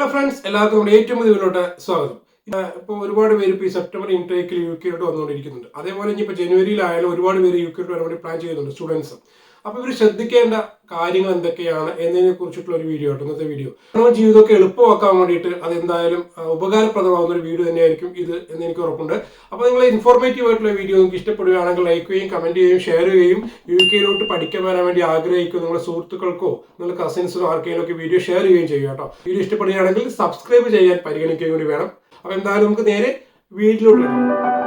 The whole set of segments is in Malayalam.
ഹലോ ഫ്രണ്ട്സ് എല്ലാവർക്കും നമ്മുടെ ഏറ്റവും ഇതിലോട്ട് സ്വാഗതം. ഇപ്പോൾ ഒരുപാട് പേര് ഇപ്പോൾ ഈ സെപ്റ്റംബർ ഇൻടേക്കിൽ യു കെയിലോട്ട് വന്നുകൊണ്ടിരിക്കുന്നുണ്ട്. അതേപോലെ ഇനി ഇപ്പോൾ ജനുവരിയിലായാലും ഒരുപാട് പേര് യു കെയിലോട്ട് വരാൻ വേണ്ടി പ്ലാൻ ചെയ്യുന്നുണ്ട് സ്റ്റുഡൻസ് അപ്പോൾ ഇവർ ശ്രദ്ധിക്കേണ്ട കാര്യങ്ങൾ എന്തൊക്കെയാണ് എന്നതിനെ കുറിച്ചിട്ടുള്ള ഒരു വീഡിയോ ആണ് ഇന്നത്തെ വീഡിയോ നമ്മുടെ ജീവിതമൊക്കെ എളുപ്പമാക്കാൻ വേണ്ടിയിട്ട് അത് എന്തായാലും ഉപകാരപ്രദമാകുന്ന ഒരു വീഡിയോ തന്നെയായിരിക്കും ഇത് എന്ന് എനിക്ക് ഉറപ്പുണ്ട്. അപ്പോൾ നിങ്ങൾ ഇൻഫോർമേറ്റീവ് ആയിട്ടുള്ള വീഡിയോ നിങ്ങൾക്ക് ഇഷ്ടപ്പെടുകയാണെങ്കിൽ ലൈക്ക് ചെയ്യുകയും കമന്റ് ചെയ്യുകയും ഷെയർ ചെയ്യുകയും യു കെയിലോട്ട് പഠിക്കാൻ വരാൻ വേണ്ടി ആഗ്രഹിക്കും നിങ്ങളുടെ സുഹൃത്തുക്കൾക്കോ നിങ്ങളുടെ കസിൻസിനോ ആർക്കെങ്കിലും ഒക്കെ വീഡിയോ ഷെയർ ചെയ്യുകയും ചെയ്യുക കേട്ടോ. വീഡിയോ ഇഷ്ടപ്പെടുകയാണെങ്കിൽ സബ്സ്ക്രൈബ് ചെയ്യാൻ പരിഗണിക്കുകയും കൂടി വേണം. അപ്പോൾ എന്തായാലും നമുക്ക് നേരെ വീഡിയോയിലോട്ട്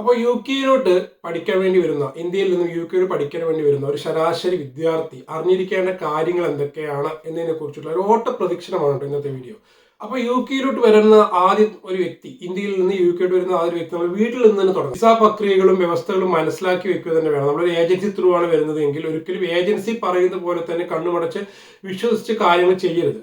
അപ്പോൾ യു കെയിലോട്ട് പഠിക്കാൻ വേണ്ടി വരുന്ന ഇന്ത്യയിൽ നിന്നും യു കെയിൽ പഠിക്കാൻ വേണ്ടി വരുന്ന ഒരു ശരാശരി വിദ്യാർത്ഥി അറിഞ്ഞിരിക്കേണ്ട കാര്യങ്ങൾ എന്തൊക്കെയാണ് എന്നതിനെ കുറിച്ചുള്ള ഒരു ഓട്ട പ്രദക്ഷിണമാണ് ഇന്നത്തെ വീഡിയോ അപ്പോൾ യു കെയിലോട്ട് വരുന്ന ആദ്യ ഒരു വ്യക്തി ഇന്ത്യയിൽ നിന്ന് യു കെയിലോട്ട് വരുന്ന ആദ്യ വ്യക്തി നമ്മൾ വീട്ടിൽ നിന്ന് തന്നെ തുടങ്ങും. വിസ പ്രക്രിയകളും വ്യവസ്ഥകളും മനസ്സിലാക്കി വെക്കുക തന്നെ വേണം. നമ്മളൊരു ഏജൻസി ത്രൂ ആണ് വരുന്നതെങ്കിൽ ഒരിക്കലും ഏജൻസി പറയുന്ന പോലെ തന്നെ കണ്ണുമടച്ച് വിശ്വസിച്ച് കാര്യങ്ങൾ ചെയ്യരുത്.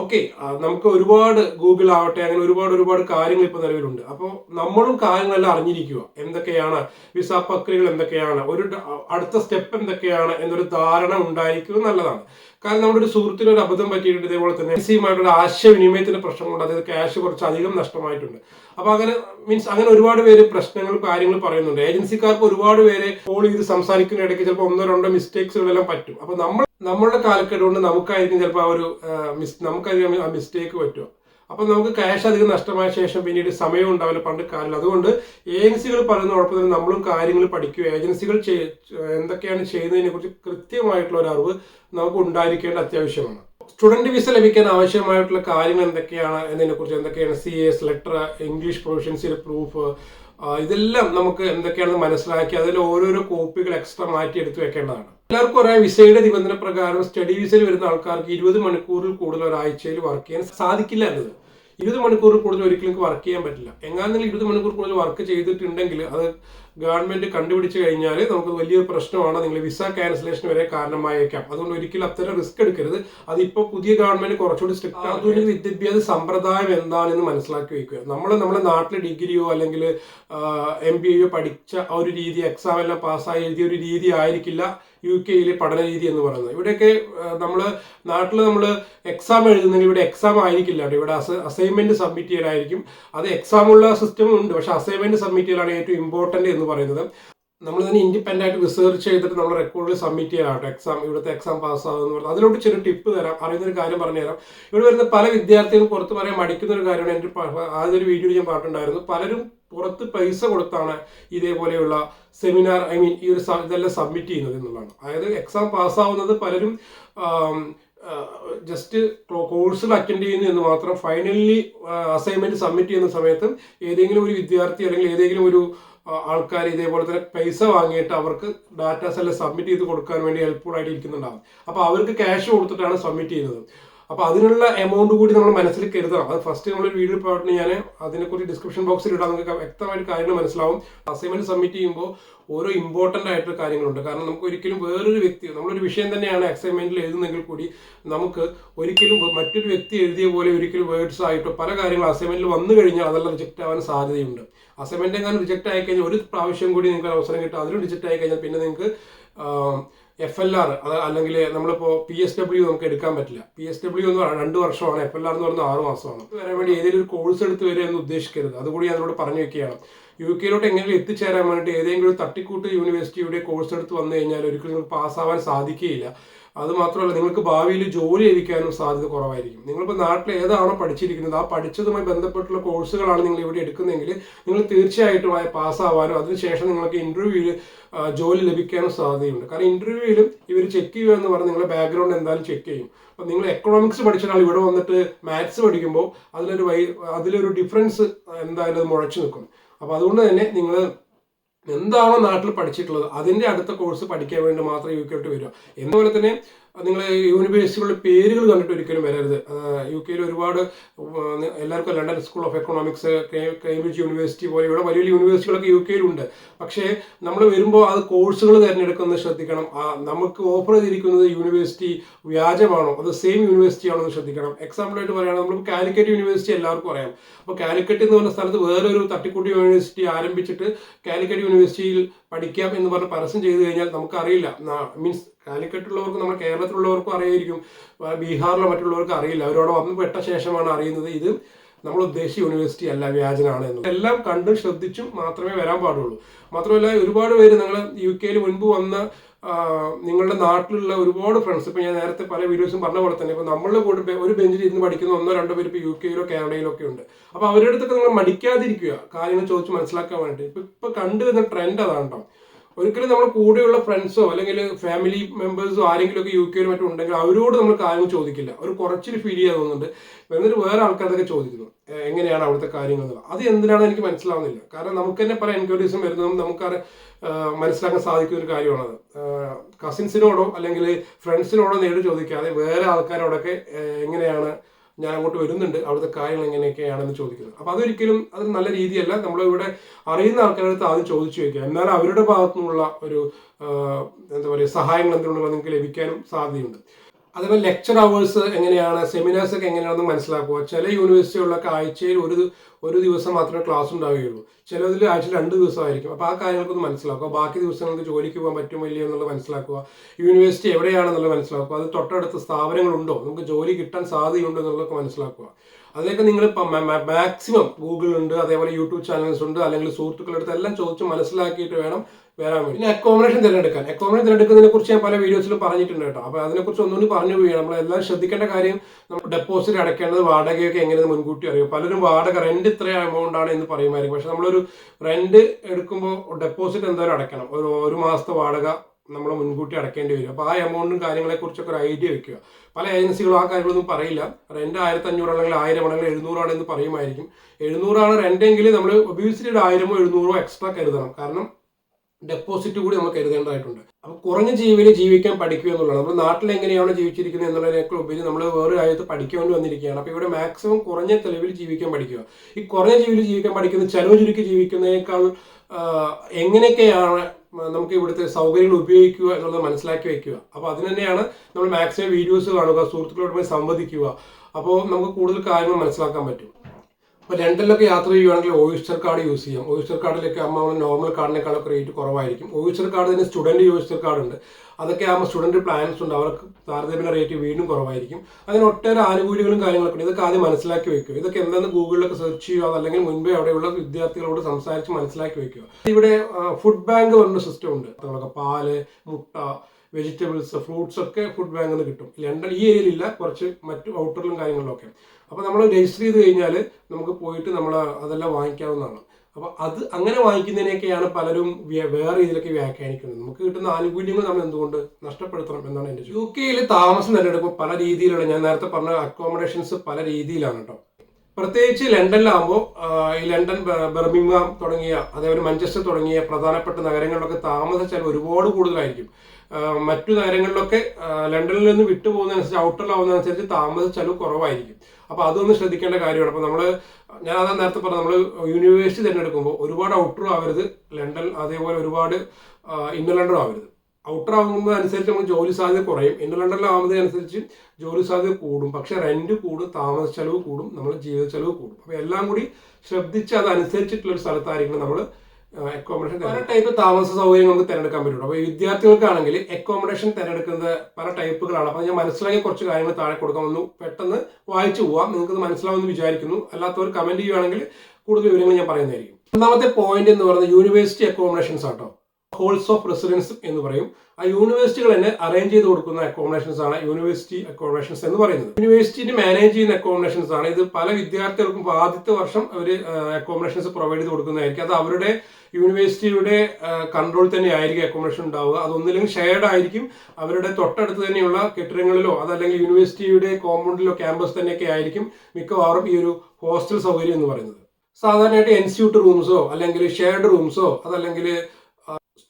ഓക്കെ നമുക്ക് ഒരുപാട് ഗൂഗിൾ ആവട്ടെ അങ്ങനെ ഒരുപാട് ഒരുപാട് കാര്യങ്ങൾ ഇപ്പോൾ നിലവിലുണ്ട്. അപ്പോൾ നമ്മളും കാര്യങ്ങളെല്ലാം അറിഞ്ഞിരിക്കുക. എന്തൊക്കെയാണ് വിസ പ്രക്രിയകൾ എന്തൊക്കെയാണ്? ഒരു അടുത്ത സ്റ്റെപ്പ് എന്തൊക്കെയാണ്? എന്നൊരു ധാരണ ഉണ്ടായിരിക്കുന്നത് നല്ലതാണ്. കാരണം നമ്മുടെ ഒരു സുഹൃത്തിന് ഒരു അബദ്ധം പറ്റിയിട്ടുണ്ട് ഇതേപോലെ തന്നെ. എസിയുമായിട്ടുള്ള ആശയവിനിമയത്തിന്റെ പ്രശ്നമുണ്ട് അതായത് ക്യാഷ് കുറച്ച് അധികം നഷ്ടമായിട്ടുണ്ട്. അപ്പൊ അങ്ങനെ മീൻസ് അങ്ങനെ ഒരുപാട് പേര് പ്രശ്നങ്ങൾ കാര്യങ്ങൾ പറയുന്നുണ്ട്. ഏജൻസിക്കാർക്ക് ഒരുപാട് പേര് കോൾ ചെയ്ത് സംസാരിക്കുന്ന ഇടയ്ക്ക് ചിലപ്പോൾ ഒന്നോ രണ്ടോ മിസ്റ്റേക്സുകളെല്ലാം പറ്റും. അപ്പൊ നമ്മൾ നമ്മളുടെ കാലക്കെട്ട് കൊണ്ട് നമുക്കായിരിക്കും ചിലപ്പോൾ ആ ഒരു മിസ് നമുക്കായിരിക്കും ആ മിസ്റ്റേക്ക് പറ്റുക. അപ്പം നമുക്ക് ക്യാഷ് അധികം നഷ്ടമായ ശേഷം പിന്നീട് സമയം ഉണ്ടാവില്ല പണ്ട് കാലം. അതുകൊണ്ട് ഏജൻസികൾ പറയുന്ന കുഴപ്പം തന്നെ നമ്മളും കാര്യങ്ങൾ പഠിക്കുക. ഏജൻസികൾ എന്തൊക്കെയാണ് ചെയ്യുന്നതിനെ കുറിച്ച് കൃത്യമായിട്ടുള്ള ഒരു അറിവ് നമുക്ക് ഉണ്ടായിരിക്കേണ്ട അത്യാവശ്യമാണ്. സ്റ്റുഡന്റ് വിസ ലഭിക്കാൻ ആവശ്യമായിട്ടുള്ള കാര്യങ്ങൾ എന്തൊക്കെയാണ് എന്നതിനെ കുറിച്ച് എന്തൊക്കെയാണ് സി എസ് ലെറ്റർ ഇംഗ്ലീഷ് പ്രൊഫഷൻസിയുടെ പ്രൂഫ് ഇതെല്ലാം നമുക്ക് എന്തൊക്കെയാണെന്ന് മനസ്സിലാക്കി അതിൽ ഓരോരോ കോപ്പികൾ എക്സ്ട്രാ മാറ്റി എടുത്തു വെക്കേണ്ടതാണ്. എല്ലാവർക്കും ഒരേ വിസയുടെ നിബന്ധന പ്രകാരം സ്റ്റഡി വിസയിൽ വരുന്ന ആൾക്കാർക്ക് ഇരുപത് മണിക്കൂറിൽ കൂടുതൽ ഒരാഴ്ചയിൽ വർക്ക് ചെയ്യാൻ സാധിക്കില്ല എന്നത്. ഇരുപത് മണിക്കൂർ കൂടുതൽ ഒരിക്കലും വർക്ക് ചെയ്യാൻ പറ്റില്ല. എങ്ങാനും ഇരുപത് മണിക്കൂർ കൂടുതൽ വർക്ക് ചെയ്തിട്ടുണ്ടെങ്കിൽ അത് ഗവൺമെന്റ് കണ്ടുപിടിച്ച് കഴിഞ്ഞാൽ നമുക്ക് വലിയൊരു പ്രശ്നമാണ്. നിങ്ങൾ വിസ ക്യാൻസലേഷൻ വരെ കാരണമായേക്കാം. അതുകൊണ്ട് ഒരിക്കലും അത്തരം റിസ്ക് എടുക്കരുത്. അതിപ്പോൾ പുതിയ ഗവൺമെന്റ് കുറച്ചുകൂടി സ്ട്രിക്റ്റ് ആധുനിക വിദ്യാഭ്യാസ സമ്പ്രദായം എന്താണെന്ന് മനസ്സിലാക്കി വെക്കുക നമ്മൾ നമ്മുടെ നാട്ടിൽ ഡിഗ്രിയോ അല്ലെങ്കിൽ എം ബി എയോ പഠിച്ച ആ ഒരു രീതി എക്സാം എല്ലാം പാസ്സായി എഴുതിയ ഒരു രീതി ആയിരിക്കില്ല. യു കെയിലെ പഠന രീതി എന്ന് പറയുന്നത്. ഇവിടെയൊക്കെ നമ്മൾ നാട്ടിൽ നമ്മൾ എക്സാം എഴുതുന്നെങ്കിൽ ഇവിടെ എക്സാം ആയിരിക്കില്ല. ഇവിടെ അസൈൻമെന്റ് സബ്മിറ്റ് ചെയ്യലായിരിക്കും അത് എക്സാമുള്ള സിസ്റ്റം ഉണ്ട്. പക്ഷേ അസൈൻമെന്റ് സബ്മിറ്റ് ചെയ്യലാണ് ഏറ്റവും ഇമ്പോർട്ടന്റ് എന്ന് പറയുന്നത്. നമ്മൾ തന്നെ ഇൻഡിപെൻഡന്റ് ആയിട്ട് റിസർച്ച് ചെയ്തിട്ട് നമ്മൾ റെക്കോർഡിൽ സബ്മിറ്റ് ചെയ്യാനാട്ടോ എക്സാം ഇവിടുത്തെ എക്സാം പാസ് പാസ്സാകുമെന്ന് പറഞ്ഞാൽ അതിലോട്ട് ചെറിയ ടിപ്പ് തരാം. അറിയുന്ന ഒരു കാര്യം പറഞ്ഞു തരാം ഇവിടെ വരുന്ന പല വിദ്യാർത്ഥികളും പുറത്ത് പറയാൻ മടിക്കുന്ന ഒരു കാര്യമാണ് എന്റെ ആദ്യ ഒരു വീഡിയോയിൽ ഞാൻ പറഞ്ഞിട്ടുണ്ടായിരുന്നു. പലരും പുറത്ത് പൈസ കൊടുത്താണ് ഇതേപോലെയുള്ള സെമിനാർ ഐ മീൻ ഈ ഒരു ഇതെല്ലാം സബ്മിറ്റ് ചെയ്യുന്നത് എന്നുള്ളതാണ്. അതായത് എക്സാം പാസ്സാവുന്നത് പലരും ജസ്റ്റ് കോഴ്സിൽ അറ്റൻഡ് ചെയ്യുന്നു എന്ന് മാത്രം ഫൈനലി അസൈൻമെന്റ് സബ്മിറ്റ് ചെയ്യുന്ന സമയത്ത് ഏതെങ്കിലും ഒരു വിദ്യാർത്ഥി അല്ലെങ്കിൽ ഏതെങ്കിലും ഒരു ആൾക്കാർ ഇതേപോലെ തന്നെ പൈസ വാങ്ങിയിട്ട് അവർക്ക് ഡാറ്റാസ് എല്ലാം സബ്മിറ്റ് ചെയ്ത് കൊടുക്കാൻ വേണ്ടി ഹെൽപ്ഫുൾ ആയിട്ട് ഇരിക്കുന്നുണ്ടാവും. അപ്പോൾ അവർക്ക് ക്യാഷ് കൊടുത്തിട്ടാണ് സബ്മിറ്റ് ചെയ്യുന്നത്. അപ്പോൾ അതിനുള്ള എമൗണ്ട് കൂടി നമ്മൾ മനസ്സിൽ കരുതണം. അത് ഫസ്റ്റ് നമ്മൾ വീഡിയോ പോയിട്ട് ഞാൻ അതിനെക്കുറിച്ച് ഡിസ്ക്രിപ്ഷൻ ബോക്സിൽ ഇടാം. നിങ്ങൾക്ക് വ്യക്തമായിട്ട് കാര്യങ്ങൾ മനസ്സിലാവും. അസൈൻമെന്റ് സബ്മിറ്റ് ചെയ്യുമ്പോൾ ഓരോ ഇമ്പോർട്ടന്റ് ആയിട്ടുള്ള കാര്യങ്ങളുണ്ട്. കാരണം നമുക്ക് ഒരിക്കലും വേറൊരു വ്യക്തി നമ്മളൊരു വിഷയം തന്നെയാണ് അസൈൻമെന്റിൽ എഴുതുന്നെങ്കിൽ കൂടി നമുക്ക് ഒരിക്കലും മറ്റൊരു വ്യക്തി എഴുതിയ പോലെ ഒരിക്കലും വേർഡ്സ് ആയിട്ടോ പല കാര്യങ്ങളും അസൈൻമെന്റിൽ വന്നു കഴിഞ്ഞാൽ അതെല്ലാം റിജക്റ്റ് ആവാൻ സാധ്യതയുണ്ട്. അസൈൻമെന്റ് എങ്ങാനും റിജക്റ്റ് ആയി കഴിഞ്ഞാൽ ഒരു പ്രാവശ്യം കൂടി നിങ്ങൾക്ക് അവസരം കിട്ടും. അതിലും റിജക്റ്റ് ആയി കഴിഞ്ഞാൽ പിന്നെ നിങ്ങൾക്ക് എഫ് എൽ ആർ അല്ലെങ്കിൽ നമ്മളിപ്പോൾ പി എസ് ഡബ്ല്യു നമുക്ക് എടുക്കാൻ പറ്റില്ല. പി എസ് ഡബ്ല്യു എന്ന് പറഞ്ഞാൽ രണ്ട് വർഷമാണ്. എഫ് എൽ ആർ എന്ന് പറഞ്ഞാൽ ആറ് മാസമാണ്. വരാൻ വേണ്ടി ഏതെങ്കിലും ഒരു കോഴ്സ് എടുത്ത് വരിക എന്ന് ഉദ്ദേശിക്കരുത്. അതുകൂടി അതിനോട് പറഞ്ഞു വെക്കുകയാണ്. യു കെയിലോട്ട് എങ്ങനെയും എത്തിച്ചേരാൻ വേണ്ടിയിട്ട് ഏതെങ്കിലും ഒരു തട്ടിക്കൂട്ട് യൂണിവേഴ്സിറ്റിയുടെ കോഴ്സ് എടുത്ത് വന്നു കഴിഞ്ഞാൽ ഒരിക്കലും നിങ്ങൾക്ക് പാസ്സാവാൻ സാധിക്കുകയില്ല. അത് മാത്രമല്ല നിങ്ങൾക്ക് ഭാവിയിൽ ജോലി ലഭിക്കാനും സാധ്യത കുറവായിരിക്കും. നിങ്ങളിപ്പോൾ നാട്ടിൽ ഏതാണോ പഠിച്ചിരിക്കുന്നത് ആ പഠിച്ചതുമായി ബന്ധപ്പെട്ടുള്ള കോഴ്സുകളാണ് നിങ്ങൾ ഇവിടെ എടുക്കുന്നതെങ്കിൽ നിങ്ങൾ തീർച്ചയായിട്ടും ആ പാസ്സാവാനും അതിനുശേഷം നിങ്ങൾക്ക് ഇന്റർവ്യൂവിൽ ജോലി ലഭിക്കാനും സാധ്യതയുണ്ട്. കാരണം ഇന്റർവ്യൂവിലും ഇവർ ചെക്ക് ചെയ്യുക എന്ന് പറഞ്ഞാൽ നിങ്ങളുടെ ബാക്ക്ഗ്രൗണ്ട് എന്തായാലും ചെക്ക് ചെയ്യും. അപ്പം നിങ്ങൾ എക്കണോമിക്സ് പഠിച്ച ഒരാൾ ഇവിടെ വന്നിട്ട് മാത്സ് പഠിക്കുമ്പോൾ അതിലൊരു വൈ അതിലൊരു ഡിഫറൻസ് എന്തായാലും മുഴച്ചു നിൽക്കും. അപ്പോൾ അതുകൊണ്ട് തന്നെ നിങ്ങൾ എന്താണോ നാട്ടിൽ പഠിച്ചിട്ടുള്ളത് അതിന്റെ അടുത്ത കോഴ്സ് പഠിക്കാൻ വേണ്ടി മാത്രം യു കെയിലോട്ട് വരിക. എന്നപോലെ തന്നെ നിങ്ങൾ യൂണിവേഴ്സിറ്റികളുടെ പേരുകൾ കണ്ടിട്ട് ഒരിക്കലും വരരുത്. യു കെയിൽ ഒരുപാട് എല്ലാവർക്കും London School of Economics Cambridge University പോലെയുള്ള വലിയ യൂണിവേഴ്സിറ്റികളൊക്കെ യു കെയിലുണ്ട് പക്ഷേ നമ്മൾ വരുമ്പോൾ അത് കോഴ്സുകൾ തിരഞ്ഞെടുക്കുന്നത് ശ്രദ്ധിക്കണം. നമുക്ക് ഓഫർ ചെയ്തിരിക്കുന്നത് യൂണിവേഴ്സിറ്റി വ്യാജമാണോ? അത് സെയിം യൂണിവേഴ്സിറ്റി ആണോ എന്ന് ശ്രദ്ധിക്കണം. എക്സാമ്പിളായിട്ട് പറയുകയാണെങ്കിൽ നമ്മൾ കാലിക്കറ്റ് യൂണിവേഴ്സിറ്റി എല്ലാവർക്കും അറിയാം. അപ്പോൾ കാലിക്കറ്റ് എന്ന് പറഞ്ഞ സ്ഥലത്ത് വേറൊരു തട്ടിക്കൂട്ടി യൂണിവേഴ്സിറ്റി ആരംഭിച്ചിട്ട് കാലിക്കറ്റ് യൂണിവേഴ്സിറ്റിയിൽ പഠിക്കാം എന്ന് പറഞ്ഞ് പരസ്യം ചെയ്തു കഴിഞ്ഞാൽ നമുക്കറിയില്ല. മീൻസ് കാലിക്കറ്റുള്ളവർക്കും നമ്മുടെ കേരളത്തിലുള്ളവർക്കും അറിയായിരിക്കും. ബീഹാറിലോ മറ്റുള്ളവർക്കും അറിയില്ല. അവരോട് വന്ന് പെട്ട ശേഷമാണ് അറിയുന്നത്. ഇത് നമ്മൾ ഉദ്ദേശിച്ച യൂണിവേഴ്സിറ്റി അല്ല വ്യാജനാണ് എന്ന് എല്ലാം കണ്ടും ശ്രദ്ധിച്ചും മാത്രമേ വരാൻ പാടുള്ളൂ. മാത്രമല്ല ഒരുപാട് പേര് നിങ്ങൾ യു കെയിൽ മുൻപ് വന്ന നിങ്ങളുടെ നാട്ടിലുള്ള ഒരുപാട് ഫ്രണ്ട്സ് ഇപ്പം ഞാൻ നേരത്തെ പല വീഡിയോസും പറഞ്ഞ പോലെ തന്നെ ഇപ്പം നമ്മളുടെ കൂടെ ഒരു ബെഞ്ചിൽ ഇരുന്ന് പഠിക്കുന്ന ഒന്നോ രണ്ടോ പേര് ഇപ്പോൾ യു കെയിലോ കാനഡയിലോ ഒക്കെ ഉണ്ട്. അപ്പോൾ അവരുടെ അടുത്തൊക്കെ നിങ്ങൾ മടിക്കാതിരിക്കുക. കാര്യങ്ങൾ ചോദിച്ച് മനസ്സിലാക്കാൻ വേണ്ടി ഇപ്പം ഇപ്പം കണ്ടുവരുന്ന ട്രെൻഡ് അതാണ് കേട്ടോ ഒരിക്കലും നമ്മൾ കൂടെയുള്ള ഫ്രണ്ട്സോ അല്ലെങ്കിൽ ഫാമിലി മെമ്പേഴ്സോ ആരെങ്കിലും ഒക്കെ യു കെയിലും മറ്റും ഉണ്ടെങ്കിൽ അവരോട് നമ്മൾ കാര്യങ്ങൾ ചോദിക്കില്ല. ഒരു കുറച്ചിൽ ഫീൽ ചെയ്യാൻ തോന്നുന്നുണ്ട്. എന്നിട്ട് വേറെ ആൾക്കാരൊക്കെ ചോദിക്കുന്നു. എങ്ങനെയാണ് അവിടുത്തെ കാര്യങ്ങൾ? എന്നുള്ളത് അത് എന്തിനാണ് എനിക്ക് മനസ്സിലാവുന്നില്ല. കാരണം നമുക്ക് തന്നെ പല എൻക്വയറീസും വരുന്നതും നമുക്ക് മനസ്സിലാക്കാൻ സാധിക്കുന്ന ഒരു കാര്യമാണത്. കസിൻസിനോടോ അല്ലെങ്കിൽ ഫ്രണ്ട്സിനോടോ നേരിട്ട് ചോദിക്കാതെ വേറെ ആൾക്കാരോടൊക്കെ എങ്ങനെയാണ് ഞാൻ അങ്ങോട്ട് വരുന്നുണ്ട്. അവിടുത്തെ കാര്യങ്ങൾ എങ്ങനെയൊക്കെയാണെന്ന് ചോദിക്കുന്നത്. അപ്പൊ അതൊരിക്കലും അത് നല്ല രീതിയല്ല. നമ്മൾ ഇവിടെ അറിയുന്ന ആൾക്കാരുടെ അടുത്ത് ആദ്യം ചോദിച്ചു വയ്ക്കുക എന്നാൽ അവരുടെ ഭാഗത്തു നിന്നുള്ള ഒരു എന്താ പറയുക സഹായങ്ങൾ എന്തെങ്കിലും നിങ്ങൾക്ക് ലഭിക്കാനും സാധ്യതയുണ്ട്. അതേപോലെ ലെക്ചർ അവേഴ്സ് എങ്ങനെയാണ്? സെമിനാർസ് ഒക്കെ എങ്ങനെയാണെന്ന് മനസ്സിലാക്കുക. ചില യൂണിവേഴ്സിറ്റികളിലൊക്കെ ആഴ്ചയിൽ ഒരു ഒരു ദിവസം മാത്രമേ ക്ലാസ് ഉണ്ടാവുകയുള്ളൂ. ചിലതിൽ ആഴ്ച രണ്ട് ദിവസമായിരിക്കും. അപ്പോൾ ആ കാര്യങ്ങൾക്കൊന്ന് മനസ്സിലാക്കുക. ബാക്കി ദിവസങ്ങൾക്ക് ജോലിക്ക് പോകാൻ പറ്റുമോ ഇല്ലയോ എന്നുള്ളത് മനസ്സിലാക്കുക. യൂണിവേഴ്സിറ്റി എവിടെയാണെന്നുള്ളത് മനസ്സിലാക്കുക. അത് തൊട്ടടുത്ത സ്ഥാപനങ്ങളുണ്ടോ? നമുക്ക് ജോലി കിട്ടാൻ സാധ്യതയുണ്ടോ എന്നുള്ളതൊക്കെ മനസ്സിലാക്കുക. അതിലേക്ക് നിങ്ങൾ മാക്സിമം ഗൂഗിൾ ഉണ്ട് അതേപോലെ യൂട്യൂബ് ചാനൽസ് ഉണ്ട് അല്ലെങ്കിൽ സുഹൃത്തുക്കളുടെ അടുത്ത് എല്ലാം ചോദിച്ച് മനസ്സിലാക്കിയിട്ട് വേണം വരാൻ വേണ്ടി പിന്നെ അക്കോമഡേഷൻ തിരഞ്ഞെടുക്കാൻ. അക്കോമഡേഷൻ തിരഞ്ഞെടുക്കുന്നതിനെ കുറിച്ച് ഞാൻ പല വീഡിയോസിലും പറഞ്ഞിട്ടുണ്ട് കേട്ടോ. അപ്പോൾ അതിനെക്കുറിച്ച് ഒന്നുകൂടി പറഞ്ഞു പോയി നമ്മൾ എല്ലാം ശ്രദ്ധിക്കേണ്ട കാര്യം നമ്മൾ ഡെപ്പോസിറ്റ് അടയ്ക്കേണ്ടത് വാടകയൊക്കെ എങ്ങനെയെന്ന് മുൻകൂട്ടി അറിയും പലരും വാടക റെന്റ് ഇത്ര എമൗണ്ട് ആണ് എന്ന് പറയുമായിരിക്കും. പക്ഷെ നമ്മളൊരു റെന്റ് എടുക്കുമ്പോൾ ഡെപ്പോസിറ്റ് എന്തായാലും അടയ്ക്കണം. ഒരു ഒരു മാസത്തെ വാടക നമ്മൾ മുൻകൂട്ടി അടയ്ക്കേണ്ടി വരും. അപ്പോൾ ആ എമൗണ്ടും കാര്യങ്ങളെക്കുറിച്ചൊക്കെ ഒരു ഐഡിയ വെക്കുക. പല ഏജൻസികളും ആ കാര്യങ്ങളൊന്നും പറയില്ല. റെന്റ് ആയിരത്തി അഞ്ഞൂറ് അല്ലെങ്കിൽ ആയിരം ആണെങ്കിൽ എഴുന്നൂറാണ് എന്ന് പറയുമായിരിക്കും. എഴുന്നൂറാണ് റെന്റ് എങ്കിൽ നമ്മൾ ഒബിയസ്ലി ഒരു ആയിരമോ എഴുന്നൂറോ എക്സ്ട്രാ കരുതണം. കാരണം ഡെപ്പോസിറ്റ് കൂടി നമുക്ക് കരുതേണ്ടതായിട്ടുണ്ട്. അപ്പോൾ കുറഞ്ഞ ജീവിയിൽ ജീവിക്കാൻ പഠിക്കുക എന്നുള്ളതാണ്. നമ്മൾ നാട്ടിൽ എങ്ങനെയാണ് ജീവിച്ചിരിക്കുന്നത് എന്നുള്ളതിനേക്കാൾ ഉപരി നമ്മൾ വേറെ രാജ്യത്ത് പഠിക്കാൻ വേണ്ടി വന്നിരിക്കുകയാണ്. അപ്പോൾ ഇവിടെ മാക്സിമം കുറഞ്ഞ തെളിവിൽ ജീവിക്കാൻ പഠിക്കുക. ഈ കുറഞ്ഞ ജീവിയിൽ ജീവിക്കാൻ പഠിക്കുന്ന ചെലവ് ചുരുക്കി ജീവിക്കുന്നതിനേക്കാൾ എങ്ങനെയൊക്കെയാണ് നമുക്ക് ഇവിടുത്തെ സൗകര്യങ്ങൾ ഉപയോഗിക്കുക എന്നുള്ളത് മനസ്സിലാക്കി വെക്കുക. അപ്പോൾ അതിന് തന്നെയാണ് നമ്മൾ മാക്സിമം വീഡിയോസ് കാണുക സുഹൃത്തുക്കളോട് പോയി സംവദിക്കുക. അപ്പോൾ നമുക്ക് കൂടുതൽ കാര്യങ്ങൾ മനസ്സിലാക്കാൻ പറ്റും. ഇപ്പോൾ ലണ്ടനിലൊക്കെ യാത്ര ചെയ്യുകയാണെങ്കിൽ ഓയിസ്റ്റർ കാർഡ് യൂസ് ചെയ്യാം. ഓയിസ്റ്റർ കാർഡിലൊക്കെ ആകുമ്പോൾ നോർമൽ കാർഡിനേക്കാളൊക്കെ റേറ്റ് കുറവായിരിക്കും. ഓയിസ്റ്റർ കാർഡ് തന്നെ സ്റ്റുഡന്റ് ഓയിസ്റ്റർ കാർഡ് ഉണ്ട്. അതൊക്കെ ആകുമ്പോൾ സ്റ്റുഡന്റ് പ്ലാൻസ് ഉണ്ട്. അവർക്ക് താരതമ്യ റേറ്റ് വീണ്ടും കുറവായിരിക്കും. അങ്ങനെ ഒട്ടേറെ ആനുകൂല്യങ്ങളും കാര്യങ്ങളൊക്കെ ഉണ്ട്. ഇതൊക്കെ ആദ്യം മനസ്സിലാക്കി വെക്കുക. ഇതൊക്കെ എന്താണെന്ന് ഗൂഗിളിലൊക്കെ സെർച്ച് ചെയ്യുക അല്ലെങ്കിൽ മുൻപേ അവിടെയുള്ള വിദ്യാർത്ഥികളോട് സംസാരിച്ച് മനസ്സിലാക്കി വെക്കുക. ഇവിടെ ഫുഡ് ബാങ്ക് പറഞ്ഞ സിസ്റ്റം ഉണ്ട്. നമ്മളൊക്കെ പാൽ മുട്ട വെജിറ്റബിൾസ് ഫ്രൂട്ട്സ് ഒക്കെ ഫുഡ് ബാങ്കിൽ നിന്ന് കിട്ടും. ലണ്ടൻ ഈ ഏരിയയിലില്ല കുറച്ച് മറ്റു ഔട്ടറിലും കാര്യങ്ങളിലൊക്കെ. അപ്പോൾ നമ്മൾ രജിസ്റ്റർ ചെയ്ത് കഴിഞ്ഞാൽ നമുക്ക് പോയിട്ട് നമ്മൾ അതെല്ലാം വാങ്ങിക്കാവുന്നതാണ്. അപ്പോൾ അത് അങ്ങനെ വാങ്ങിക്കുന്നതിനൊക്കെയാണ് പലരും വേറെ രീതിയിലൊക്കെ വ്യാഖ്യാനിക്കുന്നത്. നമുക്ക് കിട്ടുന്ന ആനുകൂല്യങ്ങൾ നമ്മൾ എന്തുകൊണ്ട് നഷ്ടപ്പെടുത്തണം എന്നാണ് എന്റെ യു കെയിൽ താമസം തിരഞ്ഞെടുക്കുമ്പോൾ പല രീതിയിലുള്ള ഞാൻ നേരത്തെ പറഞ്ഞ അക്കോമഡേഷൻസ് പല രീതിയിലാണ് കേട്ടോ പ്രത്യേകിച്ച് ലണ്ടനിലാകുമ്പോൾ ഈ ലണ്ടൻ ബെർമിംഗാം തുടങ്ങിയ അതേപോലെ മഞ്ചസ്റ്റർ തുടങ്ങിയ പ്രധാനപ്പെട്ട നഗരങ്ങളിലൊക്കെ താമസ ചെലവ് ഒരുപാട് കൂടുതലായിരിക്കും. മറ്റു നഗരങ്ങളിലൊക്കെ ലണ്ടനിൽ നിന്ന് വിട്ടുപോകുന്നതനുസരിച്ച് ഔട്ടറിലാവുന്നതനുസരിച്ച് താമസ ചെലവ് കുറവായിരിക്കും. അപ്പോൾ അതൊന്ന് ശ്രദ്ധിക്കേണ്ട കാര്യമാണ്. അപ്പോൾ നമ്മൾ ഞാൻ അതാ നേരത്തെ പറഞ്ഞു നമ്മൾ യൂണിവേഴ്സിറ്റി തിരഞ്ഞെടുക്കുമ്പോൾ ഒരുപാട് ഔട്ടറും ആവരുത്. ലണ്ടൻ അതേപോലെ ഒരുപാട് ഇന്നർ ആവരുത്. ഔട്ടർ ആകുന്നതനുസരിച്ച് നമ്മൾ ജോലി സാധ്യത കുറയും. ഇന്നർ ലണ്ടനിലാവുന്നതനുസരിച്ച് ജോലി സാധ്യത കൂടും. പക്ഷേ റെന്റ് കൂടും താമസ ചെലവ് കൂടും നമ്മുടെ ജീവിത ചെലവ് കൂടും. അപ്പോൾ എല്ലാം കൂടി ശ്രദ്ധിച്ച് അതനുസരിച്ചിട്ടുള്ള ഒരു സ്ഥലത്തായിരിക്കണം നമ്മൾ അക്കോമഡേഷൻ പല ടൈപ്പ് താമസ സൗകര്യം നമുക്ക് തിരഞ്ഞെടുക്കാൻ പറ്റുള്ളൂ അപ്പോൾ വിദ്യാർത്ഥികൾക്കാണെങ്കിൽ അക്കോമഡേഷൻ തിരഞ്ഞെടുക്കുന്നത് പല ടൈപ്പുകളാണ് അപ്പോൾ ഞാൻ മനസ്സിലാക്കി കുറച്ച് കാര്യങ്ങൾ താഴെ കൊടുക്കാം. ഒന്ന് പെട്ടെന്ന് വായിച്ചു പോവാം. നിങ്ങൾക്ക് മനസ്സിലാവുമെന്ന് വിചാരിക്കുന്നു. അല്ലാത്തവർ കമന്റ് ചെയ്യുകയാണെങ്കിൽ കൂടുതൽ വിവരങ്ങൾ ഞാൻ പറയുന്നതായിരിക്കും. ഒന്നാമത്തെ പോയിന്റ് എന്ന് പറയുന്നത് യൂണിവേഴ്സിറ്റി അക്കോമഡേഷൻസ് ആട്ടോ ഹോൾസ് ഓഫ് റെസിഡൻസ് എന്ന് പറയും. ആ യൂണിവേഴ്സിറ്റികൾ തന്നെ അറേഞ്ച് ചെയ്ത് കൊടുക്കുന്ന അക്കോമഡേഷൻസ് ആണ് യൂണിവേഴ്സിറ്റി അക്കോമഡേഷൻസ് എന്ന് പറയുന്നത്. യൂണിവേഴ്സിറ്റിന് മാനേജ് ചെയ്യുന്ന അക്കോമഡേഷൻസ് ആണ്. ഇത് പല വിദ്യാർത്ഥികൾക്കും ആദ്യത്തെ വർഷം അവർ അക്കോമഡേഷൻസ് പ്രൊവൈഡ് ചെയ്ത് കൊടുക്കുന്നതായിരിക്കും. അത് അവരുടെ യൂണിവേഴ്സിറ്റിയുടെ കൺട്രോൾ തന്നെ ആയിരിക്കും അക്കോമഡേഷൻ ഉണ്ടാവുക. അതൊന്നില്ലെങ്കിൽ ഷെയർഡ് ആയിരിക്കും. അവരുടെ തൊട്ടടുത്ത് തന്നെയുള്ള കെട്ടിടങ്ങളിലോ അതല്ലെങ്കിൽ യൂണിവേഴ്സിറ്റിയുടെ കോമ്പൗണ്ടിലോ ക്യാമ്പസ് തന്നെയൊക്കെ ആയിരിക്കും മിക്കവാറും ഈ ഒരു ഹോസ്റ്റൽ സൗകര്യം എന്ന് പറയുന്നത്. സാധാരണയായിട്ട് ഇൻസ്റ്റിറ്റ്യൂട്ട് റൂംസോ അല്ലെങ്കിൽ ഷെയർഡ് റൂംസോ അതല്ലെങ്കിൽ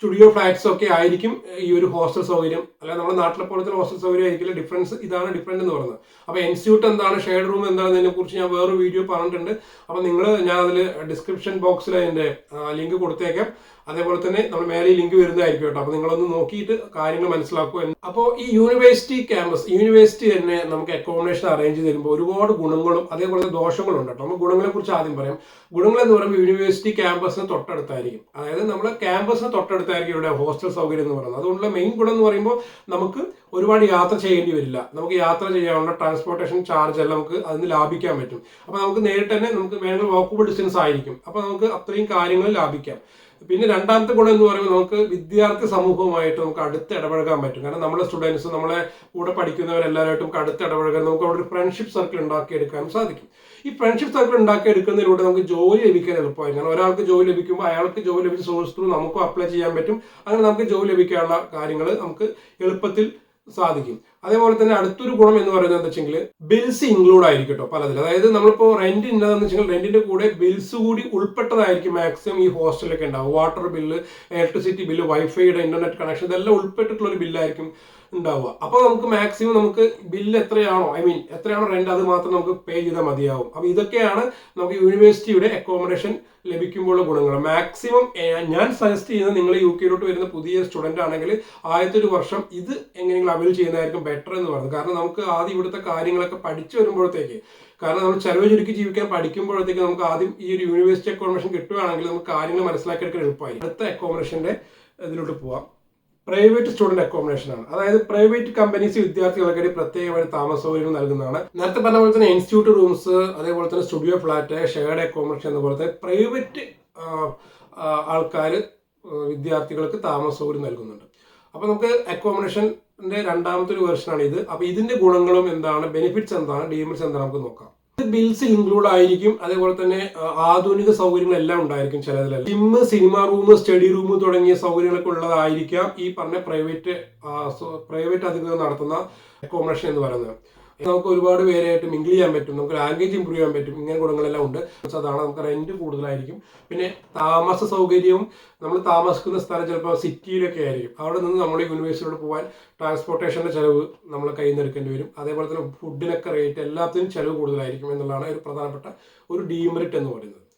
സ്റ്റുഡിയോ ഫ്ലാറ്റ്സ് ഒക്കെ ആയിരിക്കും ഈ ഒരു ഹോസ്റ്റൽ സൗകര്യം. അല്ലെങ്കിൽ നമ്മുടെ നാട്ടിലെ പോലത്തെ ഹോസ്റ്റൽ സൗകര്യം ആയിരിക്കില്ല. ഡിഫറൻസ് ഇതാണ് ഡിഫറന്റ് എന്ന് പറയുന്നത്. അപ്പോൾ ഇൻസ്റ്റിറ്റ്യൂട്ട് എന്താണ്? ഷെയർഡ് റൂം എന്താണെന്നതിനെ കുറിച്ച് ഞാൻ വേറൊരു വീഡിയോ പറഞ്ഞിട്ടുണ്ട്. അപ്പോൾ നിങ്ങൾ ഞാൻ അതിൽ ഡിസ്ക്രിപ്ഷൻ ബോക്സിൽ അതിന്റെ ലിങ്ക് കൊടുത്തേക്കാം. അതേപോലെ തന്നെ നമ്മൾ മേലെ ലിങ്ക് വരുന്നതായിരിക്കും കേട്ടോ. അപ്പോൾ നിങ്ങളൊന്ന് നോക്കിയിട്ട് കാര്യങ്ങൾ മനസ്സിലാക്കുക അപ്പോൾ ഈ യൂണിവേഴ്സിറ്റി ക്യാമ്പസ് യൂണിവേഴ്സിറ്റി തന്നെ നമുക്ക് അക്കോമഡേഷൻ അറേഞ്ച് തരുമ്പോൾ ഒരുപാട് ഗുണങ്ങളും അതേപോലെ ദോഷങ്ങളും ഉണ്ട് കേട്ടോ. നമ്മൾ ഗുണങ്ങളെ കുറിച്ച് ആദ്യം പറയാം. ഗുണങ്ങൾ എന്ന് പറയുമ്പോൾ യൂണിവേഴ്സിറ്റി ക്യാമ്പസിന് തൊട്ടടുത്തായിരിക്കും. അതായത് നമ്മൾ ക്യാമ്പസിന് തൊട്ടടുത്തായിരിക്കും ഇവിടെ ഹോസ്റ്റൽ സൗകര്യം എന്ന് പറയുന്നത്. അതുകൊണ്ടുള്ള മെയിൻ ഗുണം എന്ന് പറയുമ്പോൾ നമുക്ക് ഒരുപാട് യാത്ര ചെയ്യേണ്ടി വരില്ല. നമുക്ക് യാത്ര ചെയ്യാനുള്ള ട്രാൻസ്പോർട്ടേഷൻ ചാർജ് എല്ലാം നമുക്ക് അതിന് ലാഭിക്കാൻ പറ്റും. അപ്പോൾ നമുക്ക് നേരിട്ട് തന്നെ നമുക്ക് വേണമെങ്കിൽ വോക്കബിൾ ഡിസ്റ്റൻസ് ആയിരിക്കും. അപ്പോൾ നമുക്ക് അത്രയും കാര്യങ്ങൾ ലാഭിക്കാം. പിന്നെ രണ്ടാമത്തെ ഗുണം എന്ന് പറയുമ്പോൾ നമുക്ക് വിദ്യാർത്ഥി സമൂഹവുമായിട്ട് നമുക്ക് അടുത്ത് ഇടപഴകാൻ പറ്റും. കാരണം നമ്മുടെ സ്റ്റുഡൻസ് നമ്മളെ കൂടെ പഠിക്കുന്നവരെല്ലാവരായിട്ടും അടുത്ത് ഇടപഴകാൻ നമുക്ക് അവിടെ ഒരു ഫ്രണ്ട്ഷിപ്പ് സർക്കിൾ ഉണ്ടാക്കിയെടുക്കാനും സാധിക്കും. ഈ ഫ്രണ്ട്ഷിപ്പ് സർക്കിൾ ഉണ്ടാക്കിയെടുക്കുന്നതിലൂടെ നമുക്ക് ജോലി ലഭിക്കാൻ എളുപ്പമായി. കാരണം ഒരാൾക്ക് ജോലി ലഭിക്കുമ്പോൾ അയാൾക്ക് ജോലി ലഭിച്ച സോഴ്സ് ത്രൂ നമുക്കും അപ്ലൈ ചെയ്യാൻ പറ്റും. അങ്ങനെ നമുക്ക് ജോലി ലഭിക്കാനുള്ള കാര്യങ്ങൾ നമുക്ക് എളുപ്പത്തിൽ സാധിക്കും. അതേപോലെ തന്നെ അടുത്തൊരു ഗുണം എന്ന് പറയുന്നത് എന്താ വെച്ചെങ്കിൽ ബിൽസ് ഇൻക്ലൂഡ് ആയിരിക്കും കേട്ടോ പലതിൽ അതായത് നമ്മളിപ്പോൾ റെന്റ് ഇന്നതെന്ന് വെച്ചാൽ റെന്റിന്റെ കൂടെ ബിൽസ് കൂടി ഉൾപ്പെട്ടതായിരിക്കും മാക്സിമം ഈ ഹോസ്റ്റലൊക്കെ ഉണ്ടാവും വാട്ടർ ബില്ല് ഇലക്ട്രിസിറ്റി ബില്ല് വൈഫൈയുടെ ഇന്റർനെറ്റ് കണക്ഷൻ ഇതെല്ലാം ഉൾപ്പെട്ടിട്ടുള്ള ഒരു ബില്ലായിരിക്കും ഉണ്ടാവുക. അപ്പോൾ നമുക്ക് മാക്സിമം നമുക്ക് ബില്ല് എത്രയാണോ ഐ മീൻ എത്രയാണോ റെന്റ് അത് മാത്രം നമുക്ക് പേ ചെയ്താൽ മതിയാവും. അപ്പോൾ ഇതൊക്കെയാണ് നമുക്ക് യൂണിവേഴ്സിറ്റിയുടെ അക്കോമഡേഷൻ ലഭിക്കുമ്പോഴുള്ള ഗുണങ്ങൾ. മാക്സിമം ഞാൻ സജസ്റ്റ് ചെയ്യുന്നത് നിങ്ങൾ യു കെയിലോട്ട് വരുന്ന പുതിയ സ്റ്റുഡന്റ് ആണെങ്കിൽ ആദ്യത്തെ ഒരു വർഷം ഇത് എങ്ങനെയെങ്കിലും അവൈൽ ചെയ്യുന്നതായിരിക്കും ബെറ്റർ എന്ന് പറയുന്നത്. കാരണം നമുക്ക് ആദ്യം ഇവിടുത്തെ കാര്യങ്ങളൊക്കെ പഠിച്ചു വരുമ്പോഴത്തേക്ക് കാരണം നമ്മൾ ചെലവ് ചുരുക്കി ജീവിക്കാൻ പഠിക്കുമ്പോഴത്തേക്ക് നമുക്ക് ആദ്യം ഈ ഒരു യൂണിവേഴ്സിറ്റി അക്കോമഡേഷൻ കിട്ടുകയാണെങ്കിൽ നമുക്ക് കാര്യങ്ങൾ മനസ്സിലാക്കിയെടുക്കാൻ എളുപ്പമായി. അടുത്ത അക്കോമഡേഷന്റെ ഇതിലോട്ട് പോവാം. പ്രൈവറ്റ് സ്റ്റുഡന്റ് അക്കോമഡേഷൻ ആണ്. അതായത് പ്രൈവറ്റ് കമ്പനീസ് വിദ്യാർത്ഥികൾക്ക് പ്രത്യേകമായി താമസ സൗകര്യങ്ങൾ നൽകുന്നതാണ്. നേരത്തെ പറഞ്ഞ പോലെ തന്നെ ഇൻസ്റ്റിറ്റ്യൂട്ട് റൂംസ് അതേപോലെ തന്നെ സ്റ്റുഡിയോ ഫ്ലാറ്റ് ഷെയർഡ് അക്കോമഡേഷൻ എന്ന പ്രൈവറ്റ് ആൾക്കാർ വിദ്യാർത്ഥികൾക്ക് താമസ സൗകര്യം നൽകുന്നുണ്ട്. അപ്പോൾ നമുക്ക് അക്കോമഡേഷന്റെ രണ്ടാമത്തെ ഒരു വെർഷനാണ് ഇത്. അപ്പോൾ ഇതിന്റെ ഗുണങ്ങളും എന്താണ്? ബെനിഫിറ്റ്സ് എന്താണ്? ഡീമിറ്റ്സ് എന്താണ്? നമുക്ക് നോക്കാം. ബിൽസ് ഇൻക്ലൂഡ് ആയിരിക്കും. അതേപോലെ തന്നെ ആധുനിക സൗകര്യങ്ങളെല്ലാം ഉണ്ടായിരിക്കും ചിലതിലെല്ലാം. Gym cinema room study room തുടങ്ങിയ സൗകര്യങ്ങളൊക്കെ ഉള്ളതായിരിക്കാം ഈ പറഞ്ഞ പ്രൈവറ്റ് പ്രൈവറ്റ് അധികൃതർ നടത്തുന്ന അക്കോമഡേഷൻ എന്ന് പറയുന്നത്. നമുക്ക് ഒരുപാട് പേരായിട്ട് മിങ്കിൾ ചെയ്യാൻ പറ്റും. നമുക്ക് ലാംഗ്വേജ് ഇമ്പ്രൂവ് ചെയ്യാൻ പറ്റും. ഇങ്ങനെ ഗുണങ്ങളെല്ലാം ഉണ്ട്. അതാണ് നമുക്ക് റെന്റ് കൂടുതലായിരിക്കും. പിന്നെ താമസ സൗകര്യവും നമ്മൾ താമസിക്കുന്ന സ്ഥലം ചിലപ്പോൾ സിറ്റിയിലൊക്കെ ആയിരിക്കും. അവിടെ നിന്ന് നമ്മൾ യൂണിവേഴ്സിറ്റിയോട് പോകാൻ ട്രാൻസ്പോർട്ടേഷന്റെ ചിലവ് നമ്മൾ കയ്യിൽ നിന്ന് എടുക്കേണ്ടി വരും. അതേപോലെ തന്നെ ഫുഡിനൊക്കെ റേറ്റ് എല്ലാത്തിനും ചിലവ് കൂടുതലായിരിക്കും എന്നുള്ളതാണ് ഒരു പ്രധാനപ്പെട്ട ഒരു ഡീമെറിറ്റ് എന്ന് പറയുന്നത്.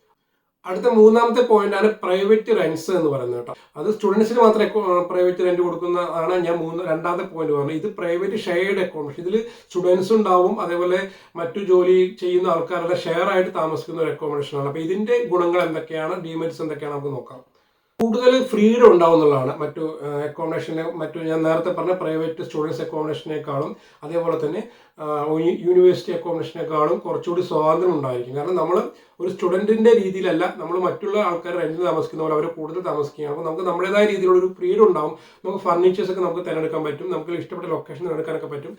അടുത്ത മൂന്നാമത്തെ പോയിന്റ് ആണ് പ്രൈവറ്റ് റെന്റ്സ് എന്ന് പറയുന്നത് കേട്ടോ. അത് സ്റ്റുഡൻസിന് മാത്രമേ പ്രൈവറ്റ് റെന്റ് കൊടുക്കുന്ന ആണ് ഞാൻ മൂന്ന് രണ്ടാമത്തെ പോയിന്റ് പറഞ്ഞത്. ഇത് പ്രൈവറ്റ് ഷെയർഡ് അക്കോമഡേഷൻ ഇതിൽ സ്റ്റുഡൻസ് ഉണ്ടാവും അതേപോലെ മറ്റു ജോലി ചെയ്യുന്ന ആൾക്കാരുടെ ഷെയർ ആയിട്ട് താമസിക്കുന്ന ഒരു അക്കോമഡേഷൻ ആണ്. അപ്പൊ ഇതിന്റെ ഗുണങ്ങൾ എന്തൊക്കെയാണ്? ഡിമെറിറ്റ്സ് എന്തൊക്കെയാണ്? നമുക്ക് നോക്കാം. കൂടുതൽ ഫ്രീഡം ഉണ്ടാവും എന്നുള്ളതാണ്. മറ്റു അക്കോമഡേഷനെ മറ്റു ഞാൻ നേരത്തെ പറഞ്ഞ പ്രൈവറ്റ് സ്റ്റുഡൻസ് അക്കോമഡേഷനേക്കാളും അതേപോലെ തന്നെ യൂണിവേഴ്സിറ്റി അക്കോമഡേഷനേക്കാളും കുറച്ചുകൂടി സ്വാതന്ത്ര്യം ഉണ്ടായിരിക്കും. കാരണം നമ്മൾ ഒരു സ്റ്റുഡന്റിന്റെ രീതിയിലല്ല നമ്മൾ മറ്റുള്ള ആൾക്കാർ റെന്റിന് താമസിക്കുന്ന പോലെ അവർ കൂടുതൽ താമസിക്കുകയാണ്. അപ്പോൾ നമുക്ക് നമ്മുടേതായ രീതിയിലുള്ള ഒരു ഫ്രീഡം ഉണ്ടാവും. നമുക്ക് ഫർണിച്ചേഴ്സ് ഒക്കെ നമുക്ക് തിരഞ്ഞെടുക്കാൻ പറ്റും. നമുക്ക് ഇഷ്ടപ്പെട്ട ലൊക്കേഷൻ തിരഞ്ഞെടുക്കാനൊക്കെ പറ്റും.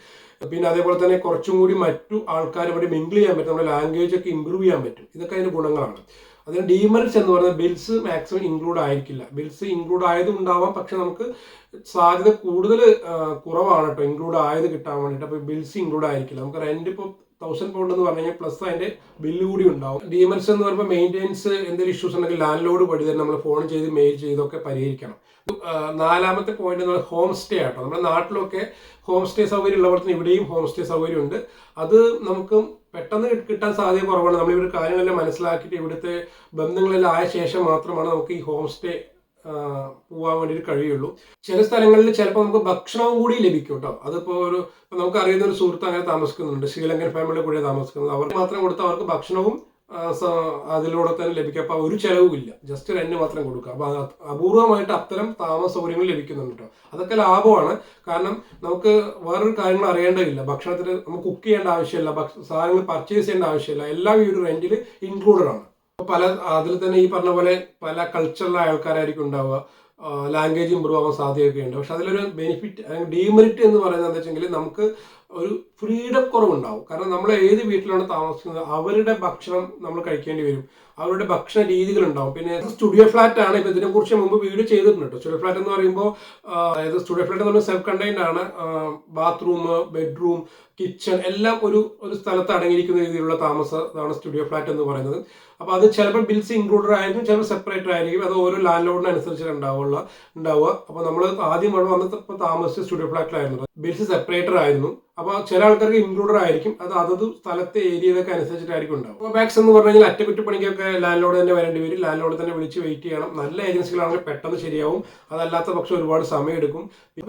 പിന്നെ അതേപോലെ തന്നെ കുറച്ചും കൂടി മറ്റു ആൾക്കാരുമായിട്ട് മിങ്കിൾ ചെയ്യാൻ പറ്റും. നമ്മുടെ ലാംഗ്വേജ് ഒക്കെ ഇമ്പ്രൂവ് ചെയ്യാൻ പറ്റും. ഇതൊക്കെ അതിന്റെ ഗുണങ്ങളാണ്. അതിന് ഡീമെറിറ്റ്സ് എന്ന് പറഞ്ഞാൽ ബിൽസ് മാക്സിമം ഇൻക്ലൂഡ് ആയിരിക്കില്ല. ബിൽസ് ഇൻക്ലൂഡ് ആയതും ഉണ്ടാവാം പക്ഷെ നമുക്ക് സാധ്യത കൂടുതൽ കുറവാണ് കേട്ടോ ഇൻക്ലൂഡ് ആയത് കിട്ടാൻ വേണ്ടിയിട്ട്. അപ്പോൾ ബിൽസ് ഇൻക്ലൂഡ് ആയിരിക്കില്ല. നമുക്ക് റെന്റ് ഇപ്പോൾ തൗസൻഡ് പൗണ്ട് എന്ന് പറഞ്ഞു കഴിഞ്ഞാൽ പ്ലസ് അതിന്റെ ബില്ല് കൂടി ഉണ്ടാവും. ഡിമെറിറ്റ്സ് എന്ന് പറയുമ്പോൾ മെയിന്റെനൻസ് എന്തെങ്കിലും ഇഷ്യൂസ് ഉണ്ടെങ്കിൽ ലാൻഡ് ലോഡ് വഴി തന്നെ നമ്മൾ ഫോൺ ചെയ്ത് മെയിൽ ചെയ്തൊക്കെ പരിഹരിക്കണം. നാലാമത്തെ പോയിന്റ് എന്ന് പറയുന്നത് ഹോം സ്റ്റേ ആട്ടോ. നമ്മുടെ നാട്ടിലൊക്കെ ഹോം സ്റ്റേ സൗകര്യം ഉള്ളവർക്ക് ഇവിടെയും ഹോം സ്റ്റേ സൗകര്യം ഉണ്ട് അത് നമുക്ക് പെട്ടെന്ന് കിട്ടാൻ സാധ്യത കുറവാണ്. നമ്മൾ ഇവർ കാര്യങ്ങളെല്ലാം മനസ്സിലാക്കിയിട്ട് ഇവിടുത്തെ ബന്ധങ്ങളെല്ലാം ആയ ശേഷം മാത്രമാണ് നമുക്ക് ഈ ഹോം സ്റ്റേ പോകാൻ വേണ്ടിയിട്ട് കഴിയുള്ളൂ. ചില സ്ഥലങ്ങളിൽ ചിലപ്പോൾ നമുക്ക് ഭക്ഷണവും കൂടി ലഭിക്കും കേട്ടോ അതിപ്പോൾ ഒരു നമുക്ക് അറിയുന്ന ഒരു സുഹൃത്ത് അങ്ങനെ താമസിക്കുന്നുണ്ട്. ശ്രീലങ്കൻ ഫാമിലി കൂടെ താമസിക്കുന്നത്. അവർക്ക് മാത്രം കൊടുത്താൽ അവർക്ക് ഭക്ഷണവും അതിലൂടെ തന്നെ ലഭിക്കും. അപ്പോൾ ഒരു ചിലവുമില്ല. ജസ്റ്റ് റെന്റ് മാത്രം കൊടുക്കുക. അപ്പോൾ അപൂർവമായിട്ട് അത്തരം താമസ സൗകര്യങ്ങൾ ലഭിക്കുന്നുണ്ട് കേട്ടോ അതൊക്കെ ലാഭമാണ്. കാരണം നമുക്ക് വേറൊരു കാര്യങ്ങൾ അറിയേണ്ടതില്ല. ഭക്ഷണത്തിന് നമുക്ക് കുക്ക് ചെയ്യേണ്ട ആവശ്യമില്ല. സാധനങ്ങൾ പർച്ചേസ് ചെയ്യേണ്ട ആവശ്യമില്ല. എല്ലാം ഈ ഒരു റെന്റിൽ ഇൻക്ലൂഡഡ് ആണ്. പല അതിൽ തന്നെ ഈ പറഞ്ഞ പോലെ പല കൾച്ചറിലെ ആൾക്കാരായിരിക്കും ഉണ്ടാവുക. ലാംഗ്വേജ് ഇമ്പ്രൂവ് ആവാൻ സാധ്യതയൊക്കെ ഉണ്ട്. പക്ഷെ അതിലൊരു ബെനിഫിറ്റ് അല്ലെങ്കിൽ ഡീമെറിറ്റ് എന്ന് പറയുന്നത് എന്താ വെച്ചെങ്കിൽ നമുക്ക് ഒരു ഫ്രീഡം കുറവുണ്ടാവും കാരണം നമ്മൾ ഏത് വീട്ടിലാണ് താമസിക്കുന്നത് അവരുടെ ഭക്ഷണം നമ്മൾ കഴിക്കേണ്ടി വരും. അവരുടെ ഭക്ഷണ രീതികൾ ഉണ്ടാവും പിന്നെ സ്റ്റുഡിയോ ഫ്ലാറ്റ് ആണ് ഇപ്പൊ ഇതിനെ കുറിച്ച് മുമ്പ് വീഡിയോ ചെയ്തിട്ടുണ്ട് സ്റ്റുഡിയോ ഫ്ലാറ്റ് എന്ന് പറയുമ്പോൾ അതായത് സ്റ്റുഡിയോ ഫ്ലാറ്റ് എന്ന് പറയുമ്പോൾ സെൽഫ് കണ്ടെയ്ൻഡ് ആണ് ബാത്റൂം ബെഡ്റൂം കിച്ചൺ എല്ലാം ഒരു ഒരു സ്ഥലത്ത് അടങ്ങിയിരിക്കുന്ന രീതിയിലുള്ള താമസമാണ് സ്റ്റുഡിയോ ഫ്ലാറ്റ് എന്ന് പറയുന്നത്. അപ്പോൾ അത് ചിലപ്പോൾ ബിൽസ് ഇൻക്ലൂഡഡ് ആയിരിക്കും ചിലപ്പോൾ സെപ്പറേറ്റ് ആയിരിക്കും. അത് ഓരോ ലാൻഡ് ലോഡിനനുസരിച്ച് ഉണ്ടാവുള്ള ഉണ്ടാവുക. അപ്പോൾ നമ്മൾ ആദ്യം വന്നപ്പോൾ താമസിച്ച സ്റ്റുഡിയോ ഫ്ലാറ്റിലായിരുന്നു ബിൽസ് സെപ്പറേറ്റർ ആയിരുന്നു. അപ്പോൾ ചില ആൾക്കാർക്ക് ഇൻക്ലൂഡർ ആയിരിക്കും. അത് അതത് സ്ഥലത്തെ ഏരിയയിലൊക്കെ അനുസരിച്ചിട്ടായിരിക്കും ഉണ്ടാവും ബാക്സ് എന്ന് പറഞ്ഞു കഴിഞ്ഞാൽ അറ്റകുറ്റപ്പണിക്കൊക്കെ ലാൻഡ് ലോഡ് തന്നെ വരേണ്ടി വരും. ലാൻഡ് ലോഡ് തന്നെ വിളിച്ച് വെയിറ്റ് ചെയ്യണം. നല്ല ഏജൻസികളാണെങ്കിൽ പെട്ടെന്ന് ശരിയാവും. അതല്ലാത്ത പക്ഷം ഒരുപാട് സമയം എടുക്കും.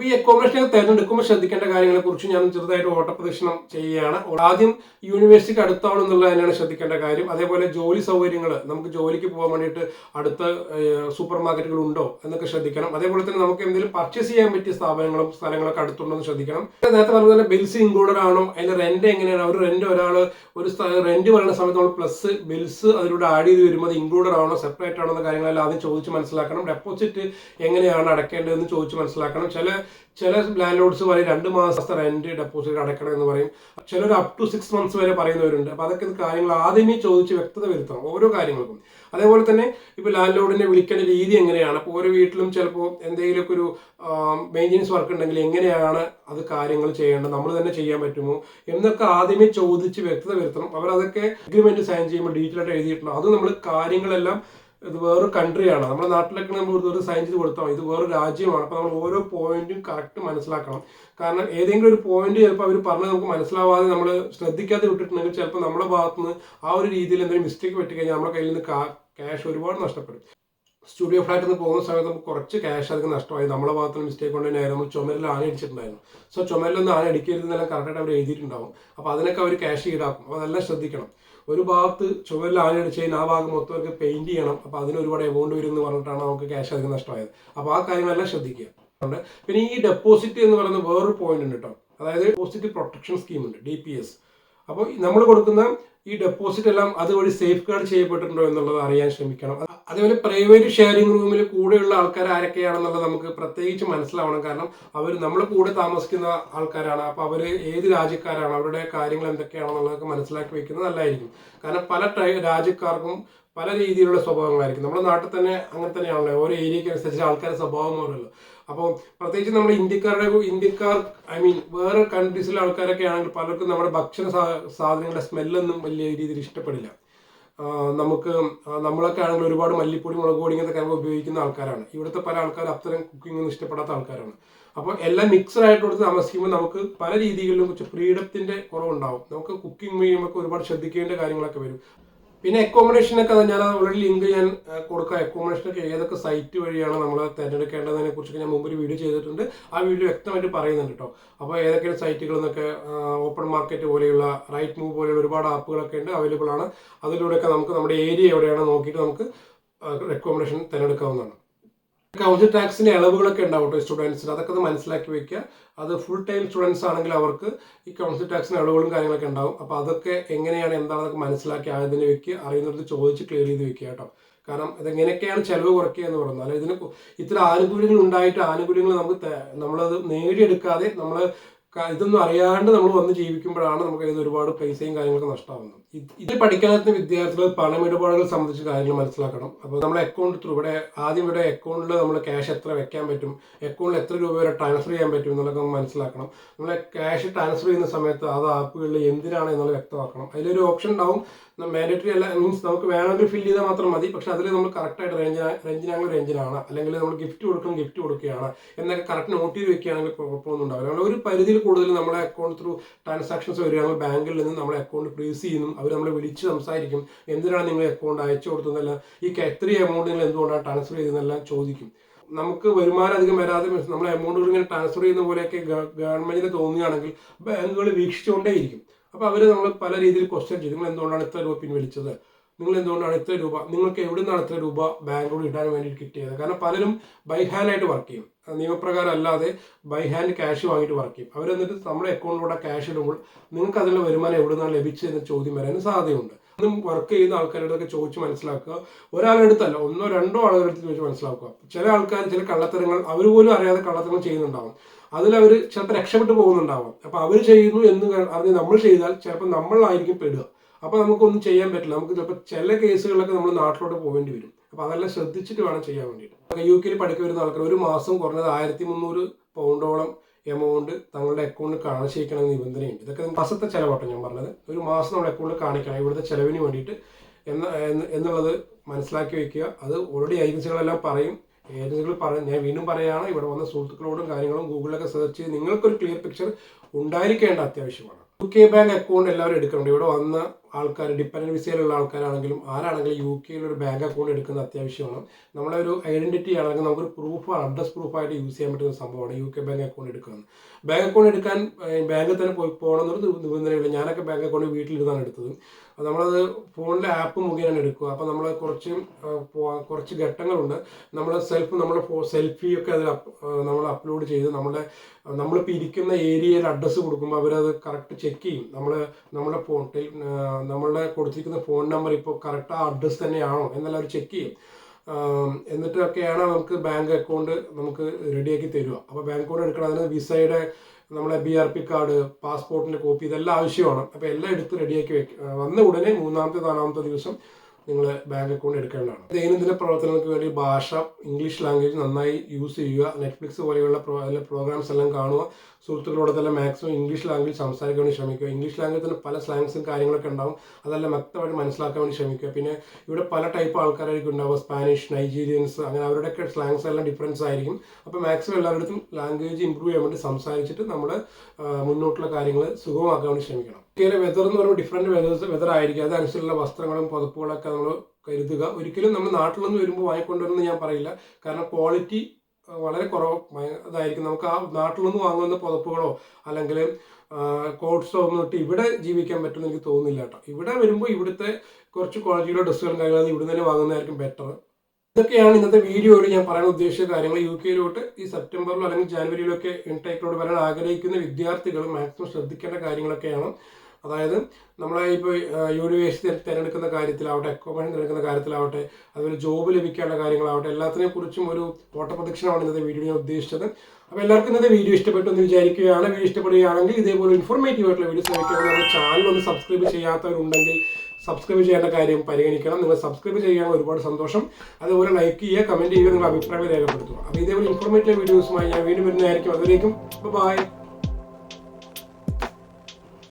ഈ അക്കോമഡേഷൻ തിരഞ്ഞെടുക്കുമ്പോൾ ശ്രദ്ധിക്കേണ്ട കാര്യങ്ങളെ കുറിച്ച് ഞാൻ ചെറുതായിട്ട് ഓട്ടപ്രദക്ഷിണം ചെയ്യുകയാണ്. ആദ്യം യൂണിവേഴ്സിറ്റിക്ക് അടുത്താണ് എന്നുള്ളത് തന്നെയാണ് ശ്രദ്ധിക്കേണ്ട കാര്യം. അതേപോലെ ജോലി സൗകര്യങ്ങൾ നമുക്ക് ജോലിക്ക് പോകാൻ വേണ്ടിയിട്ട് അടുത്ത സൂപ്പർ മാർക്കറ്റുകൾ ഉണ്ടോ എന്നൊക്കെ ശ്രദ്ധിക്കണം. അതേപോലെ തന്നെ നമുക്ക് എന്തെങ്കിലും പർച്ചേസ് ചെയ്യാൻ പറ്റിയ സ്ഥാപനങ്ങളും സ്ഥലങ്ങളൊക്കെ അടുത്തുണ്ടോ എന്ന് ശ്രദ്ധിക്കണം. നേരത്തെ പറഞ്ഞ പോലെ ബിൽസ് ഇൻക്ലൂഡഡ് ആണോ? അതിന്റെ റെന്റ് എങ്ങനെയാണ്? അവർ റെന്റ് ഒരാൾ ഒരു റെന്റ് പറയുന്ന സമയത്ത് നമ്മൾ പ്ലസ് ബിൽസ് അതിലൂടെ ആഡ് ചെയ്ത് വരുമ്പോൾ അത് ഇൻക്ലൂഡഡ് ആണോ സെപ്പറേറ്റ് ആണോ എന്ന കാര്യങ്ങളെല്ലാം ആദ്യം ചോദിച്ച് മനസ്സിലാക്കണം. ഡെപ്പോസിറ്റ് എങ്ങനെയാണ് അടക്കേണ്ടതെന്ന് ചോദിച്ച് മനസ്സിലാക്കണം. ചില ചില ലാൻഡ് ലോഡ്സ് പറയും രണ്ട് മാസത്തെ റെന്റ് ഡെപ്പോസിറ്റ് അടക്കണം എന്ന് പറയും. ചിലർ അപ് ടു സിക്സ് മന്ത്സ് വരെ പറയുന്നവരുണ്ട്. അപ്പോൾ അതൊക്കെ കാര്യങ്ങൾ ആദ്യമേ ചോദിച്ച് വ്യക്തത വരുത്തണം ഓരോ കാര്യങ്ങൾക്കും. അതേപോലെ തന്നെ ഇപ്പൊ ലാൻഡ് ലോഡിനെ വിളിക്കേണ്ട രീതി എങ്ങനെയാണ്? അപ്പോൾ ഓരോ വീട്ടിലും ചിലപ്പോൾ എന്തെങ്കിലുമൊക്കെ ഒരു മെയിന്റെനൻസ് വർക്ക് ഉണ്ടെങ്കിൽ എങ്ങനെയാണ് അത് കാര്യങ്ങൾ ചെയ്യേണ്ടത്? നമ്മൾ തന്നെ ചെയ്യാൻ പറ്റുമോ? എന്നൊക്കെ ആദ്യമേ ചോദിച്ച് വ്യക്തത വരുത്തണം. അവരതൊക്കെ അഗ്രിമെന്റ് സൈൻ ചെയ്യുമ്പോൾ ഡീറ്റെയിൽ ആയിട്ട് എഴുതിയിട്ടുണ്ട് അത് നമ്മൾ കാര്യങ്ങളെല്ലാം ഇത് വേറൊരു കൺട്രിയാണ് നമ്മുടെ നാട്ടിലൊക്കെ നമ്മൾ ഒരു സയൻസ് കൊടുത്താൽ ഇത് വേറൊരു രാജ്യമാണ്. അപ്പോൾ നമ്മൾ ഓരോ പോയിന്റും കറക്റ്റ് മനസ്സിലാക്കണം. കാരണം ഏതെങ്കിലും ഒരു പോയിന്റ് ചിലപ്പോൾ അവർ പറഞ്ഞ് നമുക്ക് മനസ്സിലാവാതെ നമ്മൾ ശ്രദ്ധിക്കാതെ വിട്ടിട്ടുണ്ടെങ്കിൽ ചിലപ്പോൾ നമ്മുടെ ഭാഗത്തുനിന്ന് ആ ഒരു രീതിയിൽ എന്തെങ്കിലും മിസ്റ്റേക്ക് പറ്റിക്കഴിഞ്ഞാൽ നമ്മുടെ കയ്യിൽ നിന്ന് ക്യാഷ് ഒരുപാട് നഷ്ടപ്പെടും. സ്റ്റുഡിയോ ഫ്ലാറ്റിൽ നിന്ന് പോകുന്ന സമയത്ത് നമുക്ക് കുറച്ച് ക്യാഷ് അധികം നഷ്ടമായി. നമ്മളെ ഭാഗത്തുനിന്ന് മിസ്റ്റേക്ക് കൊണ്ട് തന്നെ നമ്മൾ ചുമരിൽ ആന അടിച്ചിട്ടുണ്ടായിരുന്നു. സോ ചുമരിലൊന്നും ആന അടിക്കരുതെന്നെല്ലാം കറക്റ്റായിട്ട് അവർ എഴുതിയിട്ടുണ്ടാവും. അപ്പോൾ അതിനൊക്കെ അവർ ക്യാഷ് ഈടാക്കും. അപ്പോൾ അതെല്ലാം ശ്രദ്ധിക്കണം. ഒരു ഭാഗത്ത് ചുമരിൽ ആന അടിച്ച് കഴിഞ്ഞാൽ ആ ഭാഗം മൊത്തം പെയിന്റ് ചെയ്യണം. അപ്പോൾ അതിന് ഒരുപാട് എമൗണ്ട് വരും എന്ന് പറഞ്ഞിട്ടാണ് നമുക്ക് ക്യാഷ് അധികം നഷ്ടമായത്. അപ്പോൾ ആ കാര്യങ്ങളെല്ലാം ശ്രദ്ധിക്കുക. പിന്നെ ഈ ഡെപ്പോസിറ്റ് എന്ന് പറയുന്ന വേറൊരു പോയിന്റ് ഉണ്ട് കേട്ടോ അതായത് ഡെപ്പോസിറ്റ് പ്രൊട്ടക്ഷൻ സ്കീം ഉണ്ട് ഡി പി എസ് അപ്പോൾ നമ്മൾ കൊടുക്കുന്ന ഈ ഡെപ്പോസിറ്റ് എല്ലാം അതുവഴി സേഫ് ഗാർഡ് ചെയ്യപ്പെട്ടിട്ടുണ്ടോ എന്നുള്ളത് അറിയാൻ ശ്രമിക്കണം. അതേപോലെ പ്രൈവറ്റ് ഷെയറിംഗ് റൂമിൽ കൂടെയുള്ള ആൾക്കാർ ആരൊക്കെയാണെന്നുള്ളത് നമുക്ക് പ്രത്യേകിച്ച് മനസ്സിലാവണം. കാരണം അവർ നമ്മൾ കൂടെ താമസിക്കുന്ന ആൾക്കാരാണ്. അപ്പോൾ അവർ ഏത് രാജ്യക്കാരാണ്? അവരുടെ കാര്യങ്ങൾ എന്തൊക്കെയാണെന്നുള്ളതൊക്കെ മനസ്സിലാക്കി വെക്കുന്നത് നല്ലതായിരിക്കും. കാരണം പല രാജ്യക്കാർക്കും പല രീതിയിലുള്ള സ്വഭാവങ്ങളായിരിക്കും. നമ്മുടെ നാട്ടിൽ തന്നെ അങ്ങനെ തന്നെയാണല്ലോ. ഓരോ ഏരിയയ്ക്ക് അനുസരിച്ച് ആൾക്കാരുടെ സ്വഭാവം മാറുമല്ലോ. അപ്പോൾ പ്രത്യേകിച്ച് നമ്മുടെ ഇന്ത്യക്കാരുടെ ഇന്ത്യക്കാർ ഐ മീൻ വേറെ കൺട്രീസിലെ ആൾക്കാരൊക്കെ ആണെങ്കിൽ പലർക്കും നമ്മുടെ ഭക്ഷണ സാധനങ്ങളുടെ സ്മെല്ലൊന്നും വലിയ രീതിയിൽ ഇഷ്ടപ്പെടില്ല. നമുക്ക് നമ്മളൊക്കെ ആണെങ്കിൽ ഒരുപാട് മല്ലിപ്പൊടി മുളക് പൊടി ഇങ്ങനത്തെ കാര്യങ്ങൾ ഉപയോഗിക്കുന്ന ആൾക്കാരാണ്. ഇവിടുത്തെ പല ആൾക്കാരും അത്തരം കുക്കിംഗ് ഒന്നും ഇഷ്ടപ്പെടാത്ത ആൾക്കാരാണ്. അപ്പോൾ എല്ലാം മിക്സഡ് ആയിട്ട് കൊടുത്ത് താമസിക്കുമ്പോൾ നമുക്ക് പല രീതികളിലും കുറച്ച് ഫ്രീഡത്തിന്റെ കുറവുണ്ടാവും. നമുക്ക് കുക്കിംഗ് ചെയ്യുമ്പോൾ ഒരുപാട് ശ്രദ്ധിക്കേണ്ട കാര്യങ്ങളൊക്കെ വരും. പിന്നെ അക്കോമഡേഷനൊക്കെ ഞാൻ ഓൾറെഡി ലിങ്ക് ഞാൻ കൊടുക്കാം. അക്കോമഡേഷനൊക്കെ ഏതൊക്കെ സൈറ്റ് വഴിയാണ് നമ്മൾ തിരഞ്ഞെടുക്കേണ്ടതിനെ കുറിച്ചൊക്കെ ഞാൻ മുമ്പ് ഒരു വീഡിയോ ചെയ്തിട്ടുണ്ട്. ആ വീഡിയോ വ്യക്തമായിട്ട് പറയുന്നുണ്ട് കേട്ടോ അപ്പോൾ ഏതൊക്കെയാണ് സൈറ്റുകൾ എന്നൊക്കെ ഓപ്പൺ മാർക്കറ്റ് പോലെയുള്ള റൈറ്റ് മൂവ് പോലെയുള്ള ഒരുപാട് ആപ്പുകളൊക്കെ ഉണ്ട് അവൈലബിൾ ആണ്. അതിലൂടെയൊക്കെ നമുക്ക് നമ്മുടെ ഏരിയ എവിടെയാണ് നോക്കിയിട്ട് നമുക്ക് റെക്കമെൻഡേഷൻ തിരഞ്ഞെടുക്കാവുന്നതാണ്. കൗൺസിൽ ടാക്സിന്റെ ഇളവുകളൊക്കെ ഉണ്ടാവും കേട്ടോ സ്റ്റുഡൻസിന് അതൊക്കെ ഒന്ന് മനസ്സിലാക്കി വെക്കുക. അത് ഫുൾ ടൈം സ്റ്റുഡൻസ് ആണെങ്കിൽ അവർക്ക് ഈ കൗൺസിൽ ടാക്സിന് ഇളവുകളും കാര്യങ്ങളൊക്കെ ഉണ്ടാവും. അപ്പോൾ അതൊക്കെ എങ്ങനെയാണ് എന്താണെന്നൊക്കെ മനസ്സിലാക്കി ആയതിനെ വെക്കുക. അറിയുന്നവർക്ക് ചോദിച്ച് ക്ലിയർ ചെയ്ത് വെക്കുക കേട്ടോ. കാരണം ഇതെങ്ങനെയൊക്കെയാണ് ചെലവ് കുറയ്ക്കുക എന്ന് പറയുന്നത്. അല്ലെങ്കിൽ ഇതിന് ഇത്ര ആനുകൂല്യങ്ങൾ ഉണ്ടായിട്ട് ആനുകൂല്യങ്ങൾ നമുക്ക് നമ്മളത് നേടിയെടുക്കാതെ നമ്മൾ ഇതൊന്നും അറിയാണ്ട് നമ്മൾ വന്ന് ജീവിക്കുമ്പോഴാണ് നമുക്ക് അതിന് ഒരുപാട് പൈസയും കാര്യങ്ങളൊക്കെ നഷ്ടമാവുന്നത്. ഇത് പഠിക്കാത്ത വിദ്യാർത്ഥികൾ പണമിടപാടുകൾ സംബന്ധിച്ച കാര്യങ്ങൾ മനസ്സിലാക്കണം. അപ്പോൾ നമ്മുടെ അക്കൗണ്ട് ത്രൂ ഇവിടെ ആദ്യം ഇവിടെ അക്കൗണ്ടിൽ നമ്മൾ ക്യാഷ് എത്ര വെക്കാൻ പറ്റും അക്കൗണ്ടിൽ എത്ര രൂപ വരെ ട്രാൻസ്ഫർ ചെയ്യാൻ പറ്റും എന്നുള്ളതൊക്കെ നമ്മൾ മനസ്സിലാക്കണം. നമ്മൾ ക്യാഷ് ട്രാൻസ്ഫർ ചെയ്യുന്ന സമയത്ത് അത് ആപ്പുകളിൽ എന്തിനാണ് എന്നുള്ളത് വ്യക്തമാക്കണം. അതിലൊരു ഓപ്ഷൻ ഉണ്ടാവും. മാൻഡേറ്ററി അല്ല മീൻസ് നമുക്ക് വേണമെങ്കിൽ ഫില്ല് ചെയ്താൽ മാത്രം മതി. പക്ഷെ അതിൽ നമ്മൾ കറക്റ്റായിട്ട് റേഞ്ച് റേഞ്ചിനാണെങ്കിൽ റേഞ്ചിനാണ് അല്ലെങ്കിൽ നമ്മൾ ഗിഫ്റ്റ് കൊടുക്കും ഗിഫ്റ്റ് കൊടുക്കുകയാണ്. എന്നൊക്കെ കറക്റ്റ് നോട്ട് ചെയ്ത് വെക്കുകയാണെങ്കിൽ കുഴപ്പമൊന്നും ഉണ്ടാവില്ല നമ്മൾ ഒരു പരിധിയിൽ കൂടുതൽ നമ്മുടെ അക്കൗണ്ട് ത്രൂ ട്രാൻസാക്ഷൻസ് വരികയാണെങ്കിൽ ബാങ്കിൽ നിന്ന് നമ്മുടെ അക്കൗണ്ട് ഫ്രീസ് ചെയ്യുന്നു. അവർ നമ്മളെ വിളിച്ച് സംസാരിക്കും. എന്തിനാണ് നിങ്ങൾ അക്കൗണ്ട് അയച്ചു കൊടുത്തതല്ല ഈ എത്ര എമൗണ്ട് നിങ്ങൾ എന്തുകൊണ്ടാണ് ട്രാൻസ്ഫർ ചെയ്തതെന്നെല്ലാം ചോദിക്കും. നമുക്ക് വരുമാനം അധികം വരാതെ നമ്മളെ എമൗണ്ടുകൾ ഇങ്ങനെ ട്രാൻസ്ഫർ ചെയ്യുന്ന പോലെയൊക്കെ ഗവൺമെന്റിന് തോന്നുകയാണെങ്കിൽ ബാങ്കുകൾ വീക്ഷിച്ചുകൊണ്ടേയിരിക്കും. അപ്പോൾ അവർ നമ്മൾ പല രീതിയിൽ ക്വസ്റ്റ്യൻ ചെയ്തു. നിങ്ങൾ എന്തുകൊണ്ടാണ് ഇത്ര രൂപ പിൻവലിച്ചത്? നിങ്ങൾ എന്തുകൊണ്ടാണ് ഇത്ര രൂപ? നിങ്ങൾക്ക് എവിടെ നിന്നാണ് ഇത്ര രൂപ ബാങ്കോട് ഇടാൻ വേണ്ടി കിട്ടിയത്? കാരണം പലരും ബൈ ഹാൻഡ് ആയിട്ട് വർക്ക് ചെയ്യും. നിയമപ്രകാരം അല്ലാതെ ബൈ ഹാൻഡ് ക്യാഷ് വാങ്ങിയിട്ട് വർക്ക് ചെയ്യും. അവരെന്നിട്ട് നമ്മുടെ അക്കൗണ്ടിലൂടെ ക്യാഷ് ഇടുമ്പോൾ നിങ്ങൾക്ക് അതിനുള്ള വരുമാനം എവിടെ നിന്നാണ് ലഭിച്ചതെന്ന് ചോദ്യം വരാനും സാധ്യതയുണ്ട്. അതും വർക്ക് ചെയ്യുന്ന ആൾക്കാരോടൊക്കെ ചോദിച്ച് മനസ്സിലാക്കുക. ഒരാളുടെ അടുത്തല്ല ഒന്നോ രണ്ടോ ആളുകളെടുത്ത് ചോദിച്ച് മനസ്സിലാക്കുക. ചില ആൾക്കാർ ചില കള്ളത്തരങ്ങൾ അവർ പോലും അറിയാതെ കള്ളത്തരങ്ങൾ ചെയ്യുന്നുണ്ടാവും. അതിൽ അവർ ചിലപ്പോൾ രക്ഷപ്പെട്ടു പോകുന്നുണ്ടാവാം. അപ്പോൾ അവർ ചെയ്യുന്നു എന്ന് അറിഞ്ഞ് നമ്മൾ ചെയ്താൽ ചിലപ്പോൾ നമ്മളായിരിക്കും പെടുക. അപ്പോൾ നമുക്കൊന്നും ചെയ്യാൻ പറ്റില്ല. നമുക്ക് ചിലപ്പോൾ ചില കേസുകളിലൊക്കെ നമ്മൾ നാട്ടിലോട്ട് പോകേണ്ടി വരും. അപ്പൊ അതെല്ലാം ശ്രദ്ധിച്ചിട്ട് വേണം ചെയ്യാൻ വേണ്ടിയിട്ട്. യു കെയിൽ പഠിക്കു വരുന്ന ആൾക്കാർ ഒരു മാസം കുറഞ്ഞത് ആയിരത്തി മുന്നൂറ് പൗണ്ടോളം എമൗണ്ട് തങ്ങളുടെ അക്കൗണ്ടിൽ കാണിച്ചിരിക്കണം എന്ന നിബന്ധനയുണ്ട്. ഇതൊക്കെ മാസത്തെ ചിലവാട്ടോ ഞാൻ പറഞ്ഞത്. ഒരു മാസം നമ്മുടെ അക്കൗണ്ടിൽ കാണിക്കണം. ഇവിടുത്തെ ചിലവിന് വേണ്ടിയിട്ട് എന്ന എന്നുള്ളത് മനസ്സിലാക്കി വെക്കുക. അത് ഓൾറെഡി ഏജൻസികളെല്ലാം പറയും. ഏജൻസികൾ പറ ഞാൻ വീണ്ടും പറയുകയാണ് ഇവിടെ വന്ന സുഹൃത്തുക്കളോടും കാര്യങ്ങളും ഗൂഗിളിലൊക്കെ സെർച്ച് ചെയ്ത് നിങ്ങൾക്കൊരു ക്ലിയർ പിക്ചർ ഉണ്ടായിരിക്കേണ്ട അത്യാവശ്യമാണ്. യു കെ ബാങ്ക് അക്കൗണ്ട് എല്ലാവരും എടുക്കുന്നുണ്ട്. ഇവിടെ വന്ന ആൾക്കാർ ഡിപ്പെൻഡന്റ് വിസയിലുള്ള ആൾക്കാരാണെങ്കിലും ആരാണെങ്കിലും യു കെയിൽ ഒരു ബാങ്ക് അക്കൗണ്ട് എടുക്കുന്നത് അത്യാവശ്യമാണ്. നമ്മളെ ഒരു ഐഡന്റിറ്റി ആണെങ്കിൽ നമുക്കൊരു പ്രൂഫ് അഡ്രസ് പ്രൂഫായിട്ട് യൂസ് ചെയ്യാൻ പറ്റുന്ന സംഭവമാണ് യു കെ ബാങ്ക് അക്കൗണ്ട് എടുക്കുന്നത്. ബാങ്ക് അക്കൗണ്ട് എടുക്കാൻ ബാങ്കിൽ തന്നെ പോയി പോകണമെന്നൊരു നിബന്ധനയില്ല. ഞാനൊക്കെ ബാങ്ക് അക്കൗണ്ട് വീട്ടിലിരുന്നാണ് എടുത്തത്. നമ്മളത് ഫോണിലെ ആപ്പ് മുഖേനയാണ് എടുക്കുക. അപ്പോൾ നമ്മൾ കുറച്ച് കുറച്ച് ഘട്ടങ്ങളുണ്ട്. നമ്മൾ സെൽഫ് നമ്മുടെ സെൽഫി ഒക്കെ അതിൽ നമ്മൾ അപ്ലോഡ് ചെയ്ത് നമ്മുടെ നമ്മളിപ്പോൾ ഇരിക്കുന്ന ഏരിയയിൽ അഡ്രസ്സ് കൊടുക്കുമ്പോൾ അവരത് കറക്റ്റ് ചെക്ക് ചെയ്യും. നമ്മൾ നമ്മുടെ ഫോൺ നമ്മളുടെ കൊടുത്തിരിക്കുന്ന ഫോൺ നമ്പർ ഇപ്പോൾ കറക്റ്റ് ആ അഡ്രസ്സ് തന്നെയാണോ എന്നെല്ലാം അവർ ചെക്ക് ചെയ്യും. എന്നിട്ടൊക്കെയാണ് നമുക്ക് ബാങ്ക് അക്കൗണ്ട് നമുക്ക് റെഡിയാക്കി തരിക. അപ്പോൾ ബാങ്ക് അക്കൗണ്ട് എടുക്കണം. അതിന് വിസയുടെ നമ്മളെ ബി ആർ പി കാർഡ് പാസ്പോർട്ടിന്റെ കോപ്പി ഇതെല്ലാം ആവശ്യമാണ്. അപ്പോൾ എല്ലാം എടുത്ത് റെഡിയാക്കി വെക്കുക വന്ന ഉടനെ മൂന്നാമത്തെ നാലാമത്തെ ദിവസം നിങ്ങൾ ബാങ്ക് അക്കൗണ്ട് എടുക്കേണ്ടതാണ്. ദൈനംദിന പ്രവർത്തനങ്ങൾക്ക് വേണ്ടി ഭാഷ ഇംഗ്ലീഷ് ലാംഗ്വേജ് നന്നായി യൂസ് ചെയ്യുക നെറ്റ്ഫ്ലിക്സ് പോലെയുള്ള പ്രോ പ്രോഗ്രാംസ് എല്ലാം കാണുക സുഹൃത്തുക്കളോട് തന്നെ മാക്സിമം ഇംഗ്ലീഷ് ലാംഗ്വേജ് സംസാരിക്കാൻ വേണ്ടി ശ്രമിക്കുക. ഇംഗ്ലീഷ് ലാംഗ്വേജ് തന്നെ പല സ്ലാങ്സും കാര്യങ്ങളൊക്കെ ഉണ്ടാവും. അതെല്ലാം വ്യക്തമായിട്ട് മനസ്സിലാക്കാൻ വേണ്ടി ശ്രമിക്കുക. പിന്നെ ഇവിടെ പല ടൈപ്പ് ആൾക്കാരായിരിക്കും ഉണ്ടാവുക. സ്പാനിഷ് നൈജീരിയൻസ് അങ്ങനെ അവരുടെയൊക്കെ സ്ലാങ്സ് എല്ലാം ഡിഫറൻസ് ആയിരിക്കും. അപ്പോൾ മാക്സിമം എല്ലാവരുടെ ലാംഗ്വേജ് ഇമ്പ്രൂവ് ചെയ്യാൻ വേണ്ടി സംസാരിച്ചിട്ട് നമ്മൾ മുന്നോട്ടുള്ള കാര്യങ്ങൾ സുഗമമാക്കാൻ വേണ്ടി ശ്രമിക്കണം. ഇന്ത്യയിലെ വെതർ എന്ന് പറയുമ്പോൾ ഡിഫറെന്റ് വെതേഴ്സ് വെതർ ആയിരിക്കും. അതനുസരിച്ചുള്ള വസ്ത്രങ്ങളും പുതപ്പുകളൊക്കെ നമ്മൾ കരുതുക. ഒരിക്കലും നമ്മൾ നാട്ടിലൊന്നും വരുമ്പോൾ വാങ്ങിക്കൊണ്ടുവരുമെന്ന് ഞാൻ പറയില്ല. കാരണം ക്വാളിറ്റി വളരെ കുറവ്. അതായിരിക്കും. നമുക്ക് ആ നാട്ടിലൊന്നും വാങ്ങുന്ന പുതപ്പുകളോ അല്ലെങ്കിൽ കോട്ട്സോ ഒന്നും ഇട്ട് ഇവിടെ ജീവിക്കാൻ പറ്റുമെന്ന് എനിക്ക് തോന്നുന്നില്ല കേട്ടോ. ഇവിടെ വരുമ്പോൾ ഇവിടുത്തെ കുറച്ച് ക്വാളിറ്റിയുള്ള ഡ്രസ്സുകളും കാര്യങ്ങളും ഇവിടെ തന്നെ വാങ്ങുന്നതായിരിക്കും ബെറ്റർ ഇതൊക്കെയാണ് ഇന്നത്തെ വീഡിയോയിൽ ഞാൻ പറയാൻ ഉദ്ദേശിച്ച കാര്യങ്ങൾ. യു കെയിലോട്ട് ഈ സെപ്റ്റംബറിലോ അല്ലെങ്കിൽ ജാനുവരിയിലൊക്കെ ഇൻടേക്കിലോട്ട് വരാൻ ആഗ്രഹിക്കുന്ന വിദ്യാർത്ഥികൾ മാക്സിമം ശ്രദ്ധിക്കേണ്ട കാര്യങ്ങളൊക്കെയാണ്. അതായത് നമ്മളെ ഇപ്പോൾ യൂണിവേഴ്സിറ്റി തിരഞ്ഞെടുക്കുന്ന കാര്യത്തിലാവട്ടെ അക്കോമഡേഷൻ തിരഞ്ഞെടുക്കുന്ന കാര്യത്തിലാവട്ടെ അതുപോലെ ജോബ് ലഭിക്കാനുള്ള കാര്യങ്ങളാവട്ടെ എല്ലാത്തിനെ കുറിച്ചും ഒരു ഓട്ടപ്രദക്ഷിണമാണ് ഇന്നത്തെ വീഡിയോ ഞാൻ ഉദ്ദേശിച്ചത്. അപ്പോൾ എല്ലാവർക്കും ഇന്നത്തെ വീഡിയോ ഇഷ്ടപ്പെട്ടു എന്ന് വിചാരിക്കുകയാണ്. വീഡിയോ ഇഷ്ടപ്പെടുകയാണെങ്കിൽ ഇതേപോലെ ഇൻഫോർമേറ്റീവ് ആയിട്ടുള്ള വീഡിയോസ് ലഭിക്കാൻ നമ്മുടെ ചാനൽ ഒന്ന് സബ്സ്ക്രൈബ് ചെയ്യാത്തവരുണ്ടെങ്കിൽ സബ്സ്ക്രൈബ് ചെയ്യേണ്ട കാര്യം പരിഗണിക്കണം. നിങ്ങൾ സബ്സ്ക്രൈബ് ചെയ്യാൻ ഒരുപാട് സന്തോഷം. അതുപോലെ ലൈക്ക് ചെയ്യുക കമന്റ് ചെയ്യുക നിങ്ങളുടെ അഭിപ്രായം രേഖപ്പെടുത്തുക. അപ്പോൾ ഇതേപോലെ ഇൻഫോർമേറ്റീവ് വീഡിയോസുമായി ഞാൻ വീണ്ടും വരുന്നതായിരിക്കും. അതിലേക്കും ബൈ